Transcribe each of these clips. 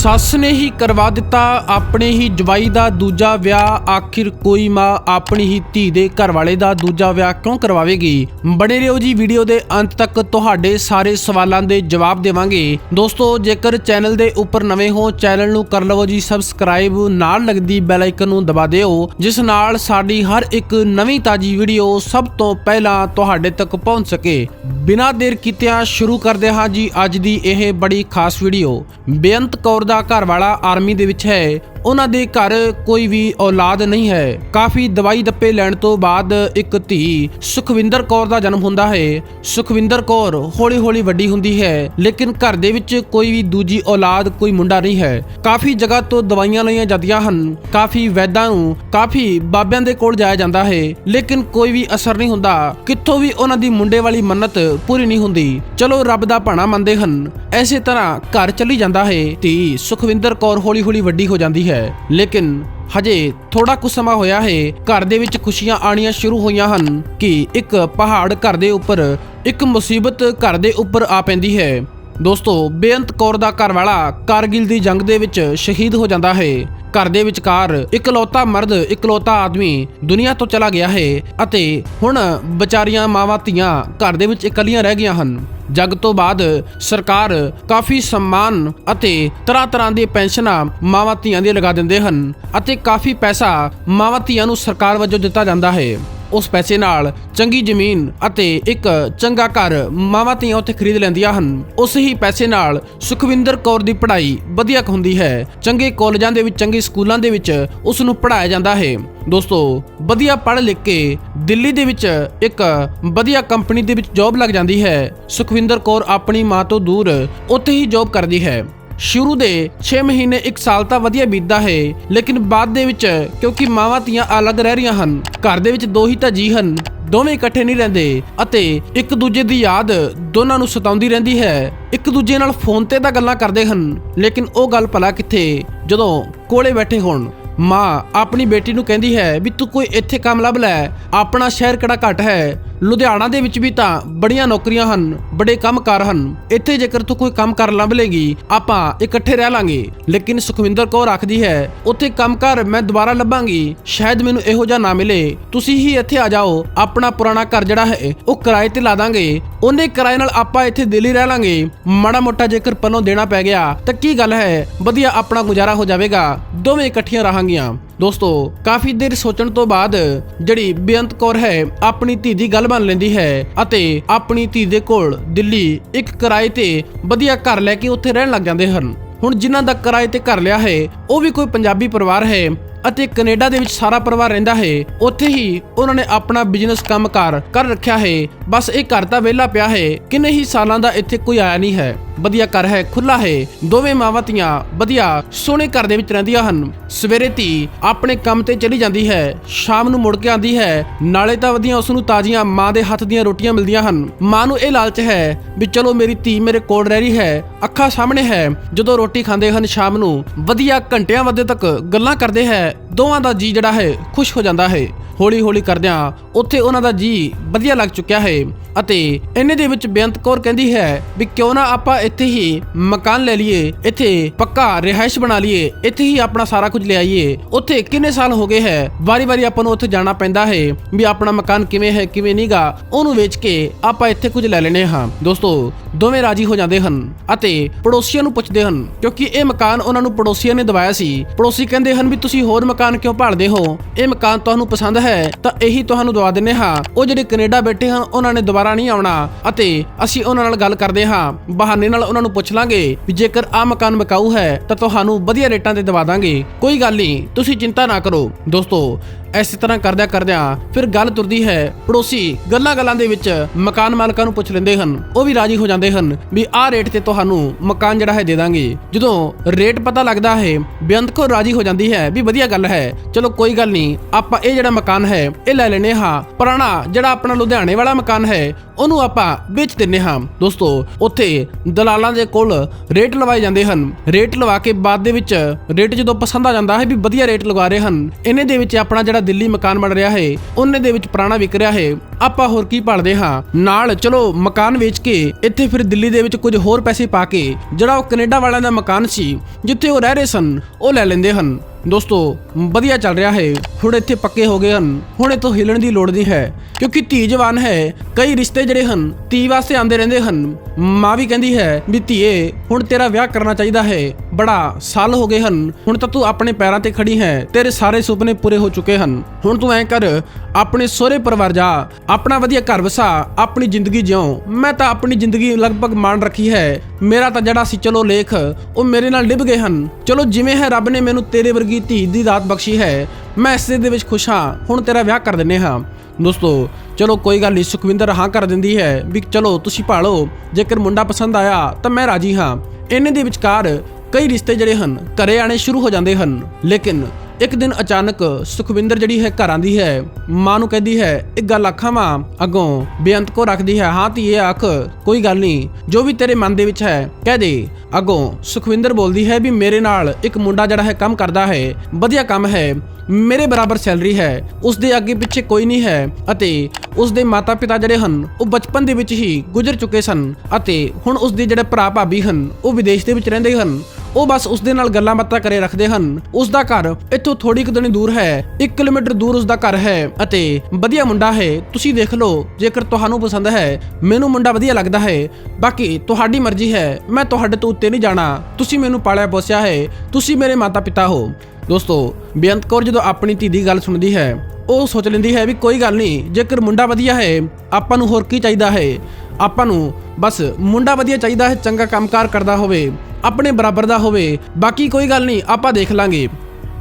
ਸੱਸ ਨੇ ਹੀ ਕਰਵਾ ਦਿੱਤਾ, ਆਪਣੇ ਹੀ ਜਵਾਈ ਦਾ ਦੂਜਾ ਵਿਆਹ, ਆਖਿਰ ਕੋਈ ਮਾਂ ਆਪਣੀ ਹੀ ਧੀ ਦੇ ਘਰ ਵਾਲੇ ਦਾ ਦੂਜਾ ਵਿਆਹ ਕਿਉਂ ਕਰਵਾਵੇਗੀ? ਬਣੇ ਰਹੋ ਜੀ ਵੀਡੀਓ ਦੇ ਅੰਤ ਤੱਕ, ਤੁਹਾਡੇ ਸਾਰੇ ਸਵਾਲਾਂ ਦੇ ਜਵਾਬ ਦੇਵਾਂਗੇ। ਦੋਸਤੋ, ਜੇਕਰ ਚੈਨਲ ਦੇ ਉੱਪਰ ਨਵੇਂ ਹੋ, ਚੈਨਲ ਨੂੰ ਕਰ ਲਵੋ ਜੀ ਸਬਸਕ੍ਰਾਈਬ, ਨਾਲ ਲੱਗਦੀ ਬੈਲ ਆਈਕਨ ਨੂੰ ਦਬਾ ਦਿਓ, ਜਿਸ ਨਾਲ ਸਾਡੀ ਹਰ ਇੱਕ ਨਵੀਂ ਤਾਜੀ ਵੀਡੀਓ ਸਭ ਤੋਂ ਪਹਿਲਾਂ ਤੁਹਾਡੇ ਤੱਕ ਪਹੁੰਚ ਸਕੇ। ਬਿਨਾਂ ਦੇਰ ਕੀਤਿਆਂ ਸ਼ੁਰੂ ਕਰਦੇ ਹਾਂ ਜੀ ਅੱਜ ਦੀ ਇਹ ਬੜੀ ਖਾਸ ਵੀਡੀਓ। ਬੇਅੰਤ ਕੌਰ ਦਾ ਘਰ ਵਾਲਾ ਆਰਮੀ ਦੇ ਵਿੱਚ ਹੈ। ਉਹਨਾਂ ਦੇ ਘਰ ਕੋਈ ਵੀ ਔਲਾਦ ਨਹੀਂ ਹੈ। ਕਾਫੀ ਦਵਾਈ ਦੱਪੇ ਲੈਣ ਤੋਂ ਬਾਅਦ ਇੱਕ ਧੀ ਸੁਖਵਿੰਦਰ ਕੌਰ ਦਾ ਜਨਮ ਹੁੰਦਾ ਹੈ। ਸੁਖਵਿੰਦਰ ਕੌਰ ਹੌਲੀ-ਹੌਲੀ ਵੱਡੀ ਹੁੰਦੀ ਹੈ, ਲੇਕਿਨ ਘਰ ਦੇ ਵਿੱਚ ਕੋਈ ਵੀ ਦੂਜੀ ਔਲਾਦ ਕੋਈ ਮੁੰਡਾ ਨਹੀਂ ਹੈ। ਕਾਫੀ ਜਗ੍ਹਾ ਤੋਂ ਦਵਾਈਆਂ ਲਈਆਂ ਜਾਂਦੀਆਂ ਹਨ। ਕਾਫੀ ਵੈਦਾਂ ਨੂੰ ਕਾਫੀ ਬਾਬਿਆਂ ਦੇ ਕੋਲ ਜਾਇਆ ਜਾਂਦਾ ਹੈ, ਲੇਕਿਨ ਕੋਈ ਵੀ ਅਸਰ ਨਹੀਂ ਹੁੰਦਾ। ਕਿੱਥੋਂ ਵੀ ਉਹਨਾਂ ਦੀ ਮੁੰਡੇ ਵਾਲੀ ਮੰਨਤ ਪੂਰੀ ਨਹੀਂ ਹੁੰਦੀ। ਚਲੋ ਰੱਬ ਦਾ ਭਾਣਾ ਮੰਨਦੇ ਹਨ। ਐਸੇ ਤਰ੍ਹਾਂ ਘਰ ਚੱਲੀ ਜਾਂਦਾ ਹੈ। ਧੀ ਸੁਖਵਿੰਦਰ ਕੌਰ ਹੌਲੀ-ਹੌਲੀ ਵੱਡੀ ਹੋ ਜਾਂਦੀ ਹੈ। ਲੇਕਿਨ ਹਜੇ ਥੋੜਾ ਕੁ ਸਮਾਂ ਹੋਇਆ ਹੈ। ਘਰ ਦੇ ਵਿੱਚ ਖੁਸ਼ੀਆਂ ਆਣੀਆਂ ਸ਼ੁਰੂ ਹੋਈਆਂ ਹਨ ਕਿ ਇੱਕ ਪਹਾੜ ਘਰ ਦੇ ਉੱਪਰ ਇੱਕ ਮੁਸੀਬਤ ਘਰ ਦੇ ਉੱਪਰ ਆ ਪੈਂਦੀ ਹੈ। ਦੋਸਤੋ, ਬੇਅੰਤ ਕੌਰ ਦਾ ਘਰ ਵਾਲਾ ਕਾਰਗਿਲ ਦੀ ਜੰਗ ਦੇ ਵਿੱਚ ਸ਼ਹੀਦ ਹੋ ਜਾਂਦਾ ਹੈ। ਘਰ ਦੇ ਵਿਚਕਾਰ ਇਕਲੌਤਾ ਮਰਦ, ਇਕਲੌਤਾ ਆਦਮੀ ਦੁਨੀਆ ਤੋਂ ਚਲਾ ਗਿਆ ਹੈ ਅਤੇ ਹੁਣ ਵਿਚਾਰੀਆਂ ਮਾਵਾਂ ਧੀਆਂ ਘਰ ਦੇ ਵਿੱਚ ਇਕੱਲੀਆਂ ਰਹਿ ਗਈਆਂ ਹਨ। ਜਗ ਤੋਂ ਬਾਅਦ ਸਰਕਾਰ ਕਾਫੀ ਸਨਮਾਨ ਅਤੇ ਤਰ੍ਹਾਂ ਤਰ੍ਹਾਂ ਦੀ ਪੈਨਸ਼ਨਾਂ ਮਾਵਾਂ ਧੀਆਂ ਦੀ ਲਗਾ ਦਿੰਦੇ ਹਨ ਅਤੇ ਕਾਫੀ ਪੈਸਾ ਮਾਵਾਂ ਧੀਆਂ ਨੂੰ ਸਰਕਾਰ ਵੱਲੋਂ ਦਿੱਤਾ ਜਾਂਦਾ ਹੈ। ਉਸ ਪੈਸੇ ਨਾਲ ਚੰਗੀ ਜ਼ਮੀਨ ਅਤੇ ਇੱਕ ਚੰਗਾ ਘਰ ਮਾਵਾਂ ਧੀਆਂ ਉੱਥੇ ਖਰੀਦ ਲੈਂਦੀਆਂ ਹਨ। ਉਸ ਹੀ ਪੈਸੇ ਨਾਲ ਸੁਖਵਿੰਦਰ ਕੌਰ ਦੀ ਪੜ੍ਹਾਈ ਵਧੀਆ ਕੁ ਹੁੰਦੀ ਹੈ। ਚੰਗੇ ਕਾਲਜਾਂ ਦੇ ਵਿੱਚ, ਚੰਗੇ ਸਕੂਲਾਂ ਦੇ ਵਿੱਚ ਉਸ ਨੂੰ ਪੜ੍ਹਾਇਆ ਜਾਂਦਾ ਹੈ। ਦੋਸਤੋ, ਵਧੀਆ ਪੜ੍ਹ ਲਿਖ ਕੇ ਦਿੱਲੀ ਦੇ ਵਿੱਚ ਇੱਕ ਵਧੀਆ ਕੰਪਨੀ ਦੇ ਵਿੱਚ ਜੌਬ ਲੱਗ ਜਾਂਦੀ ਹੈ। ਸੁਖਵਿੰਦਰ ਕੌਰ ਆਪਣੀ ਮਾਂ ਤੋਂ ਦੂਰ ਉੱਥੇ ਹੀ ਜੌਬ ਕਰਦੀ ਹੈ। ਸ਼ੁਰੂ ਦੇ 6 ਮਹੀਨੇ 1 ਸਾਲ ਤਾਂ ਵਧੀਆ ਬੀਤਦਾ ਹੈ, ਲੇਕਿਨ ਬਾਅਦ ਦੇ ਵਿੱਚ ਕਿਉਂਕਿ ਮਾਵਾਂ ਧੀਆਂ ਅਲੱਗ ਰਹਿ ਰਹੀਆਂ ਹਨ, ਘਰ ਦੇ ਵਿੱਚ ਦੋ ਹੀ ਤਾਂ ਜੀ ਹਨ, ਦੋਵੇਂ ਇਕੱਠੇ ਨਹੀਂ ਰਹਿੰਦੇ ਅਤੇ ਇੱਕ ਦੂਜੇ ਦੀ ਯਾਦ ਦੋਨਾਂ ਨੂੰ ਸਤਾਉਂਦੀ ਰਹਿੰਦੀ ਹੈ। ਇੱਕ ਦੂਜੇ ਨਾਲ ਫੋਨ ਤੇ ਤਾਂ ਗੱਲਾਂ ਕਰਦੇ ਹਨ, ਲੇਕਿਨ ਉਹ ਗੱਲ ਭਲਾ ਕਿੱਥੇ ਜਦੋਂ ਕੋਲੇ ਬੈਠੇ ਹੋਣ। ਮਾਂ ਆਪਣੀ ਬੇਟੀ ਨੂੰ ਕਹਿੰਦੀ ਹੈ ਵੀ ਤੂੰ ਕੋਈ ਇੱਥੇ ਕੰਮ ਲੱਭ ਲੈ। ਆਪਣਾ ਸ਼ਹਿਰ ਕਿਹੜਾ ਘੱਟ ਹੈ? ਲੁਧਿਆਣਾ ਦੇ ਵਿੱਚ ਵੀ ਤਾਂ ਬੜੀਆਂ ਨੌਕਰੀਆਂ ਹਨ, ਬੜੇ ਕੰਮਕਾਰ ਹਨ। ਇੱਥੇ ਜੇਕਰ ਤੂੰ ਕੋਈ ਕੰਮ ਕਰ ਲੱਭ ਲੇਗੀ, ਆਪਾਂ ਇਕੱਠੇ ਰਹਿ ਲਾਂਗੇ। ਲੇਕਿਨ ਸੁਖਵਿੰਦਰ ਕੌਰ ਆਖਦੀ ਹੈ, ਉੱਥੇ ਕੰਮਕਾਰ ਮੈਂ ਦੁਬਾਰਾ ਲੱਭਾਂਗੀ। ਸ਼ਾਇਦ ਮੈਨੂੰ ਇਹੋ ਜਿਹਾ ਨਾ ਮਿਲੇ। ਤੁਸੀਂ ਹੀ ਇੱਥੇ ਆ ਜਾਓ। ਆਪਣਾ ਪੁਰਾਣਾ ਘਰ ਜਿਹੜਾ ਹੈ, ਉਹ ਕਿਰਾਏ ਤੇ ਲਾ ਦਾਂਗੇ। ਉਹਨੇ ਕਿਰਾਏ ਨਾਲ ਆਪਾਂ ਇੱਥੇ ਦਿੱਲੀ ਰਹਿ ਲਾਂਗੇ। ਮਾੜਾ ਮੋਟਾ ਜੇਕਰ ਪਨੋਂ ਦੇਣਾ ਪੈ ਗਿਆ, ਤਾਂ ਕੀ ਗੱਲ ਹੈ? ਵਧੀਆ ਆਪਣਾ ਗੁਜ਼ਾਰਾ ਹੋ ਜਾਵੇਗਾ। ਦੋਵੇਂ ਇਕੱਠੀਆਂ ਰਹਾਂਗੇ। ਰਹਾਂਗੀਆਂ ਦੋਸਤੋ, ਕਾਫੀ ਦੇਰ ਸੋਚਣ ਤੋਂ ਬਾਅਦ ਜਿਹੜੀ ਬੇਅੰਤ ਕੌਰ ਹੈ, ਆਪਣੀ ਧੀ ਦੀ ਗੱਲ ਮੰਨ ਲੈਂਦੀ ਹੈ ਅਤੇ ਆਪਣੀ ਧੀ ਦੇ ਕੋਲ ਦਿੱਲੀ ਇੱਕ ਕਿਰਾਏ ਤੇ ਵਧੀਆ ਘਰ ਲੈ ਕੇ ਉੱਥੇ ਰਹਿਣ ਲੱਗ ਜਾਂਦੇ ਹਨ। ਹੁਣ ਜਿਨ੍ਹਾਂ ਦਾ ਕਿਰਾਏ ਤੇ ਘਰ ਲਿਆ ਹੈ, ਉਹ ਵੀ ਕੋਈ ਪੰਜਾਬੀ ਪਰਿਵਾਰ ਹੈ ਅਤੇ ਕੈਨੇਡਾ ਦੇ ਵਿੱਚ ਸਾਰਾ ਪਰਿਵਾਰ ਰਹਿੰਦਾ ਹੈ, ਉੱਥੇ ਹੀ ਉਹਨਾਂ ਨੇ ਆਪਣਾ ਬਿਜ਼ਨਸ ਕੰਮਕਾਰ ਕਰ ਰੱਖਿਆ ਹੈ। ਬਸ ਇਹ ਘਰ ਤਾਂ ਵਿਹਲਾ ਪਿਆ ਹੈ, ਕਿੰਨੇ ਹੀ ਸਾਲਾਂ ਦਾ ਇੱਥੇ ਕੋਈ ਆਇਆ ਨਹੀਂ ਹੈ। ਵਧੀਆ ਘਰ ਹੈ ਖੁੱਲਾ ਹੈ, ਦੋਵੇਂ ਮਾਵਾਂ ਧੀਆਂ ਵਧੀਆ ਸੋਹਣੇ ਘਰ ਦੇ ਵਿੱਚ ਰਹਿੰਦੀਆਂ ਹਨ। ਸਵੇਰੇ ਧੀ ਆਪਣੇ ਕੰਮ ਤੇ ਚਲੀ ਜਾਂਦੀ ਹੈ, ਸ਼ਾਮ ਨੂੰ ਮੁੜ ਕੇ ਆਉਂਦੀ ਹੈ, ਨਾਲੇ ਤਾਂ ਵਧੀਆ ਉਸ ਨੂੰ ਤਾਜ਼ੀਆਂ ਮਾਂ ਦੇ ਹੱਥ ਦੀਆਂ ਰੋਟੀਆਂ ਮਿਲਦੀਆਂ ਹਨ। ਮਾਂ ਨੂੰ ਇਹ ਲਾਲਚ ਹੈ ਵੀ ਚਲੋ ਮੇਰੀ ਧੀ ਮੇਰੇ ਕੋਲ ਰਹਿ ਰਹੀ ਹੈ ਅੱਖਾਂ ਸਾਹਮਣੇ ਹੈ। ਜਦੋਂ ਰੋਟੀ ਖਾਂਦੇ ਹਨ ਸ਼ਾਮ ਨੂੰ, ਵਧੀਆ ਘੰਟਿਆਂ ਵੱਧੇ ਤੱਕ ਗੱਲਾਂ ਕਰਦੇ ਹੈ। ਦੋਵਾਂ ਦਾ ਜੀ ਜਿਹੜਾ ਹੈ, ਖੁਸ਼ ਹੋ ਜਾਂਦਾ ਹੈ। ਹੌਲੀ ਹੌਲੀ ਕਰਦਿਆਂ ਉੱਥੇ ਉਹਨਾਂ ਦਾ ਜੀ ਵਧੀਆ ਲੱਗ ਚੁੱਕਿਆ ਹੈ। ਅਤੇ ਇਹਨੇ ਦੇ ਵਿੱਚ ਬੇਅੰਤ ਕੌਰ ਕਹਿੰਦੀ ਹੈ ਵੀ ਕਿਉਂ ਨਾ ਆਪਾਂ ਇੱਥੇ ਹੀ ਮਕਾਨ ਲੈ ਲਈਏ, ਇੱਥੇ ਪੱਕਾ ਰਿਹਾਇਸ਼ ਬਣਾ ਲਈਏ, ਇੱਥੇ ਹੀ ਆਪਣਾ ਸਾਰਾ ਕੁਝ ਲੈ ਆਈਏ। ਉੱਥੇ ਕਿੰਨੇ ਸਾਲ ਹੋ ਗਏ ਹੈ, ਵਾਰੀ-ਵਾਰੀ ਆਪਾਂ ਨੂੰ ਉੱਥੇ ਜਾਣਾ ਪੈਂਦਾ ਹੈ ਵੀ ਆਪਣਾ ਮਕਾਨ ਕਿਵੇਂ ਹੈ, ਕਿਵੇਂ ਨਹੀਂਗਾ ਉਹਨੂੰ ਵੇਚ ਕੇ ਆਪਾਂ ਇੱਥੇ ਕੁਝ ਲੈ ਲੈਣੇ ਹਾਂ। ਦੋਸਤੋ ਦੋਵੇਂ ਰਾਜੀ ਹੋ ਜਾਂਦੇ ਹਨ ਅਤੇ ਪੜੋਸੀਆਂ ਨੂੰ ਪੁੱਛਦੇ ਹਨ, ਕਿਉਂਕਿ ਇਹ ਮਕਾਨ ਉਹਨਾਂ ਨੂੰ ਪੜੋਸੀਆਂ ਨੇ ਦਵਾਇਆ ਸੀ। ਪੜੋਸੀ ਕਹਿੰਦੇ ਹਨ ਵੀ ਤੁਸੀਂ ਹੋਰ ਮਕਾਨ ਕਿਉਂ ਭਾਲਦੇ ਹੋ? ਇਹ ਮਕਾਨ ਤੁਹਾਨੂੰ ਪਸੰਦ ਹੈ, ਤਾਂ ਇਹੀ ਤੁਹਾਨੂੰ ਦਵਾ ਦਿੰਨੇ ਹਾਂ। ਉਹ ਜਿਹੜੇ ਕੈਨੇਡਾ ਬੈਠੇ ਹਨ, ਉਹਨਾਂ ਨੇ ਦੁਬਾਰਾ ਨਹੀਂ ਆਉਣਾ ਅਤੇ ਅਸੀਂ ਉਹਨਾਂ ਨਾਲ ਗੱਲ ਕਰਦੇ ਹਾਂ। ਬਹਾਨੇ ਨਾਲ ਉਹਨਾਂ ਨੂੰ ਪੁੱਛ ਲਾਂਗੇ ਵੀ ਜੇਕਰ ਆ ਮਕਾਨ ਮਕਾਊ ਹੈ, ਤਾਂ ਤੁਹਾਨੂੰ ਵਧੀਆ ਰੇਟਾਂ ਤੇ ਦਵਾ ਦਾਂਗੇ। ਕੋਈ ਗੱਲ ਨਹੀਂ, ਤੁਸੀਂ ਚਿੰਤਾ ਨਾ ਕਰੋ। ਦੋਸਤੋ ਐਸੀ ਤਰ੍ਹਾਂ ਕਰਦਿਆਂ ਕਰਦਿਆਂ ਫਿਰ ਗੱਲ ਤੁਰਦੀ ਹੈ, ਪੜੋਸੀ ਗੱਲਾਂ ਗੱਲਾਂ ਦੇ ਵਿੱਚ ਮਕਾਨ ਮਾਲਕਾਂ ਨੂੰ ਪੁੱਛ ਲੈਂਦੇ ਹਨ। ਉਹ ਵੀ ਰਾਜੀ ਹੋ ਜਾਂਦੇ ਹਨ ਵੀ ਆਹ ਰੇਟ ਤੇ ਤੁਹਾਨੂੰ ਮਕਾਨ ਜਿਹੜਾ ਹੈ ਦੇ ਦਾਂਗੇ। ਜਦੋਂ ਰੇਟ ਪਤਾ ਲੱਗਦਾ ਹੈ, ਬੇਅੰਤ ਕੋ ਰਾਜੀ ਹੋ ਜਾਂਦੀ ਹੈ ਵੀ ਵਧੀਆ ਗੱਲ ਹੈ। ਚਲੋ ਕੋਈ ਗੱਲ ਨਹੀਂ, ਆਪਾਂ ਇਹ ਜਿਹੜਾ ਮਕਾਨ ਹੈ, ਇਹ ਲੈ ਲੈਨੇ ਹਾਂ। ਪੁਰਾਣਾ ਜਿਹੜਾ ਆਪਣਾ ਲੁਧਿਆਣੇ ਵਾਲਾ ਮਕਾਨ ਹੈ, ਉਹਨੂੰ ਆਪਾਂ ਵੇਚ ਦਿੰਨੇ ਹਾਂ। ਦੋਸਤੋ, ਉੱਥੇ ਦਲਾਲਾਂ ਦੇ ਕੋਲ ਰੇਟ ਲਵਾਏ ਜਾਂਦੇ ਹਨ। ਰੇਟ ਲਵਾ ਕੇ ਬਾਅਦ ਦੇ ਵਿੱਚ ਰੇਟ ਜਦੋਂ ਪਸੰਦ ਆ ਜਾਂਦਾ ਹੈ ਵੀ ਵਧੀਆ ਰੇਟ ਲਗਾ ਰਹੇ ਹਨ, ਇਹਨੇ ਦੇ ਵਿੱਚ ਆਪਣਾ ਜਿਹੜਾ ਜਿਹੜਾ ਦਿੱਲੀ ਮਕਾਨ ਬਣ ਰਿਹਾ ਹੈ, ਉਹਨੇ ਦੇ ਵਿੱਚ ਪੁਰਾਣਾ ਵਿਕ ਰਿਹਾ ਹੈ। ਆਪਾਂ ਹੋਰ ਕੀ ਭਾਲਦੇ ਹਾਂ? ਨਾਲ, ਚਲੋ, ਮਕਾਨ ਵੇਚ ਕੇ ਇੱਥੇ ਫਿਰ ਦਿੱਲੀ ਦੇ ਵਿੱਚ ਕੁਝ ਹੋਰ ਪੈਸੇ ਪਾ ਕੇ ਜਿਹੜਾ ਉਹ ਕੈਨੇਡਾ ਵਾਲਿਆਂ ਦਾ ਮਕਾਨ ਸੀ, ਜਿੱਥੇ ਉਹ ਰਹਿ ਰਹੇ ਸਨ, ਉਹ ਲੈ ਲੈਂਦੇ ਹਨ। ਦੋਸਤੋ, ਵਧੀਆ ਚੱਲ ਰਿਹਾ ਹੈ। ਹੁਣ ਇੱਥੇ ਪੱਕੇ ਹੋ ਗਏ ਹਨ। ਹੁਣ ਇਥੋਂ ਹਿਲਣ ਦੀ ਲੋੜ ਨਹੀਂ ਹੈ, ਕਿਉਂਕਿ ਧੀ ਜਵਾਨ ਹੈ। ਕਈ ਰਿਸ਼ਤੇ ਜਿਹੜੇ ਹਨ, ਧੀ ਵਾਸਤੇ ਆਉਂਦੇ ਰਹਿੰਦੇ ਹਨ। ਮਾਂ ਵੀ ਕਹਿੰਦੀ ਹੈ ਵੀ, ਧੀਏ, ਹੁਣ ਤੇਰਾ ਵਿਆਹ ਕਰਨਾ ਚਾਹੀਦਾ ਹੈ। ਬੜਾ ਸਾਲ ਹੋ ਗਏ ਹਨ। ਹੁਣ ਤਾਂ ਤੂੰ ਆਪਣੇ ਪੈਰਾਂ ਤੇ ਖੜੀ ਹੈ। ਤੇਰੇ ਸਾਰੇ ਸੁਪਨੇ ਪੂਰੇ ਹੋ ਚੁੱਕੇ ਹਨ। ਹੁਣ ਤੂੰ ਐਂ ਕਰ, ਆਪਣੇ ਸਹੁਰੇ ਪਰਿਵਾਰ ਜਾ। ਆਪਣਾ ਵਧੀਆ ਘਰ ਵਸਾ, ਆਪਣੀ ਜ਼ਿੰਦਗੀ ਜਿਉ। ਮੈਂ ਤਾਂ ਆਪਣੀ ਜ਼ਿੰਦਗੀ ਲਗਭਗ ਮਾਣ ਰੱਖੀ ਹੈ। ਮੇਰਾ ਤਾਂ ਜਿਹੜਾ ਸੀ, ਚਲੋ ਲੇਖ, ਉਹ ਮੇਰੇ ਨਾਲ ਡਿੱਬ ਗਏ ਹਨ। ਚਲੋ ਜਿਵੇਂ ਹੈ, ਰੱਬ ਨੇ ਮੈਨੂੰ ਤੇਰੇ ਵਰਗੀ ਧੀ ਦੀ ਦਾਤ ਬਖਸ਼ੀ ਹੈ, ਮੈਂ ਇਸੇ ਦੇ ਵਿੱਚ ਖੁਸ਼ ਹਾਂ। ਹੁਣ ਤੇਰਾ ਵਿਆਹ ਕਰ ਦਿੰਨੇ ਹਾਂ। ਦੋਸਤੋ, ਚਲੋ ਕੋਈ ਗੱਲ ਨਹੀਂ, ਸੁਖਵਿੰਦਰ ਹਾਂ ਕਰ ਦਿੰਦੀ ਹੈ ਵੀ ਚਲੋ ਤੁਸੀਂ ਭਾਲੋ, ਜੇਕਰ ਮੁੰਡਾ ਪਸੰਦ ਆਇਆ ਤਾਂ ਮੈਂ ਰਾਜੀ ਹਾਂ। ਇੰਨੇ ਦੇ ਵਿਚਕਾਰ ਕਈ ਰਿਸ਼ਤੇ ਜਿਹੜੇ ਹਨ, ਘਰੇ ਆਣੇ ਸ਼ੁਰੂ ਹੋ ਜਾਂਦੇ ਹਨ। ਲੇਕਿਨ ਇੱਕ ਦਿਨ ਅਚਾਨਕ ਸੁਖਵਿੰਦਰ ਜਿਹੜੀ ਹੈ ਘਰ ਆਂਦੀ ਹੈ, ਮਾਂ ਨੂੰ ਕਹਿੰਦੀ ਹੈ, ਇੱਕ ਗੱਲ ਆਖਾਂ ਮਾਂ ਅੱਗੋਂ ਬੇਅੰਤ ਕੋ ਰੱਖਦੀ ਹੈ। ਹਾਂ ਧੀਏ, ਆਖ, ਕੋਈ ਗੱਲ ਨਹੀਂ, ਜੋ ਵੀ ਤੇਰੇ ਮਨ ਦੇ ਵਿੱਚ ਹੈ, ਕਹਿ ਦੇ। ਅੱਗੋਂ ਸੁਖਵਿੰਦਰ ਬੋਲਦੀ ਹੈ ਵੀ ਮੇਰੇ ਨਾਲ ਇੱਕ ਮੁੰਡਾ ਜਿਹੜਾ ਹੈ ਕੰਮ ਕਰਦਾ ਹੈ, ਵਧੀਆ ਕੰਮ ਹੈ, ਮੇਰੇ ਬਰਾਬਰ ਸੈਲਰੀ ਹੈ, ਉਸ ਦੇ ਅੱਗੇ ਪਿੱਛੇ ਕੋਈ ਨਹੀਂ ਹੈ ਅਤੇ ਉਸ ਦੇ ਮਾਤਾ-ਪਿਤਾ ਜਿਹੜੇ ਹਨ, ਉਹ ਬਚਪਨ ਦੇ ਵਿੱਚ ਹੀ ਗੁਜ਼ਰ ਚੁੱਕੇ ਸਨ ਅਤੇ ਹੁਣ ਉਸ ਦੇ ਜਿਹੜੇ ਭਰਾ ਭਾਬੀ ਹਨ, ਉਹ ਵਿਦੇਸ਼ ਦੇ ਵਿੱਚ ਰਹਿੰਦੇ ਹਨ। ਉਹ ਬਸ ਉਸ ਦੇ ਨਾਲ ਗੱਲਾਂ ਬਾਤਾਂ ਕਰੇ ਰੱਖਦੇ ਹਨ। ਉਸ ਦਾ ਘਰ ਇੱਥੋਂ ਥੋੜੀ ਕੁ ਦਣੀ ਦੂਰ ਹੈ। 1 ਕਿਲੋਮੀਟਰ ਦੂਰ ਉਸ ਦਾ ਘਰ ਹੈ ਅਤੇ ਵਧੀਆ ਮੁੰਡਾ ਹੈ। ਤੁਸੀਂ ਦੇਖ ਲਓ, ਜੇਕਰ ਤੁਹਾਨੂੰ ਪਸੰਦ ਹੈ, ਮੈਨੂੰ ਮੁੰਡਾ ਵਧੀਆ ਲੱਗਦਾ ਹੈ। ਬਾਕੀ ਤੁਹਾਡੀ ਮਰਜ਼ੀ ਹੈ। ਮੈਂ ਤੁਹਾਡੇ ਤੋਂ ਉੱਤੇ ਨਹੀਂ ਜਾਣਾ। ਤੁਸੀਂ ਮੈਨੂੰ ਪਾਲਿਆ ਪੋਸਿਆ ਹੈ। ਤੁਸੀਂ ਮੇਰੇ ਮਾਤਾ ਪਿਤਾ ਹੋ। ਦੋਸਤੋ, ਬੇਅੰਤ ਕੌਰ ਜਦੋਂ ਆਪਣੀ ਧੀ ਦੀ ਗੱਲ ਸੁਣਦੀ ਹੈ, ਉਹ ਸੋਚ ਲੈਂਦੀ ਹੈ ਵੀ ਕੋਈ ਗੱਲ ਨਹੀਂ, ਜੇਕਰ ਮੁੰਡਾ ਵਧੀਆ ਹੈ, ਆਪਾਂ ਨੂੰ ਹੋਰ ਕੀ ਚਾਹੀਦਾ ਹੈ? ਆਪਾਂ ਨੂੰ ਬਸ ਮੁੰਡਾ ਵਧੀਆ ਚਾਹੀਦਾ ਹੈ, ਚੰਗਾ ਕੰਮਕਾਰ ਕਰਦਾ ਹੋਵੇ, ਆਪਣੇ ਬਰਾਬਰ ਦਾ ਹੋਵੇ, ਬਾਕੀ ਕੋਈ ਗੱਲ ਨਹੀਂ, ਆਪਾਂ ਦੇਖ ਲਾਂਗੇ।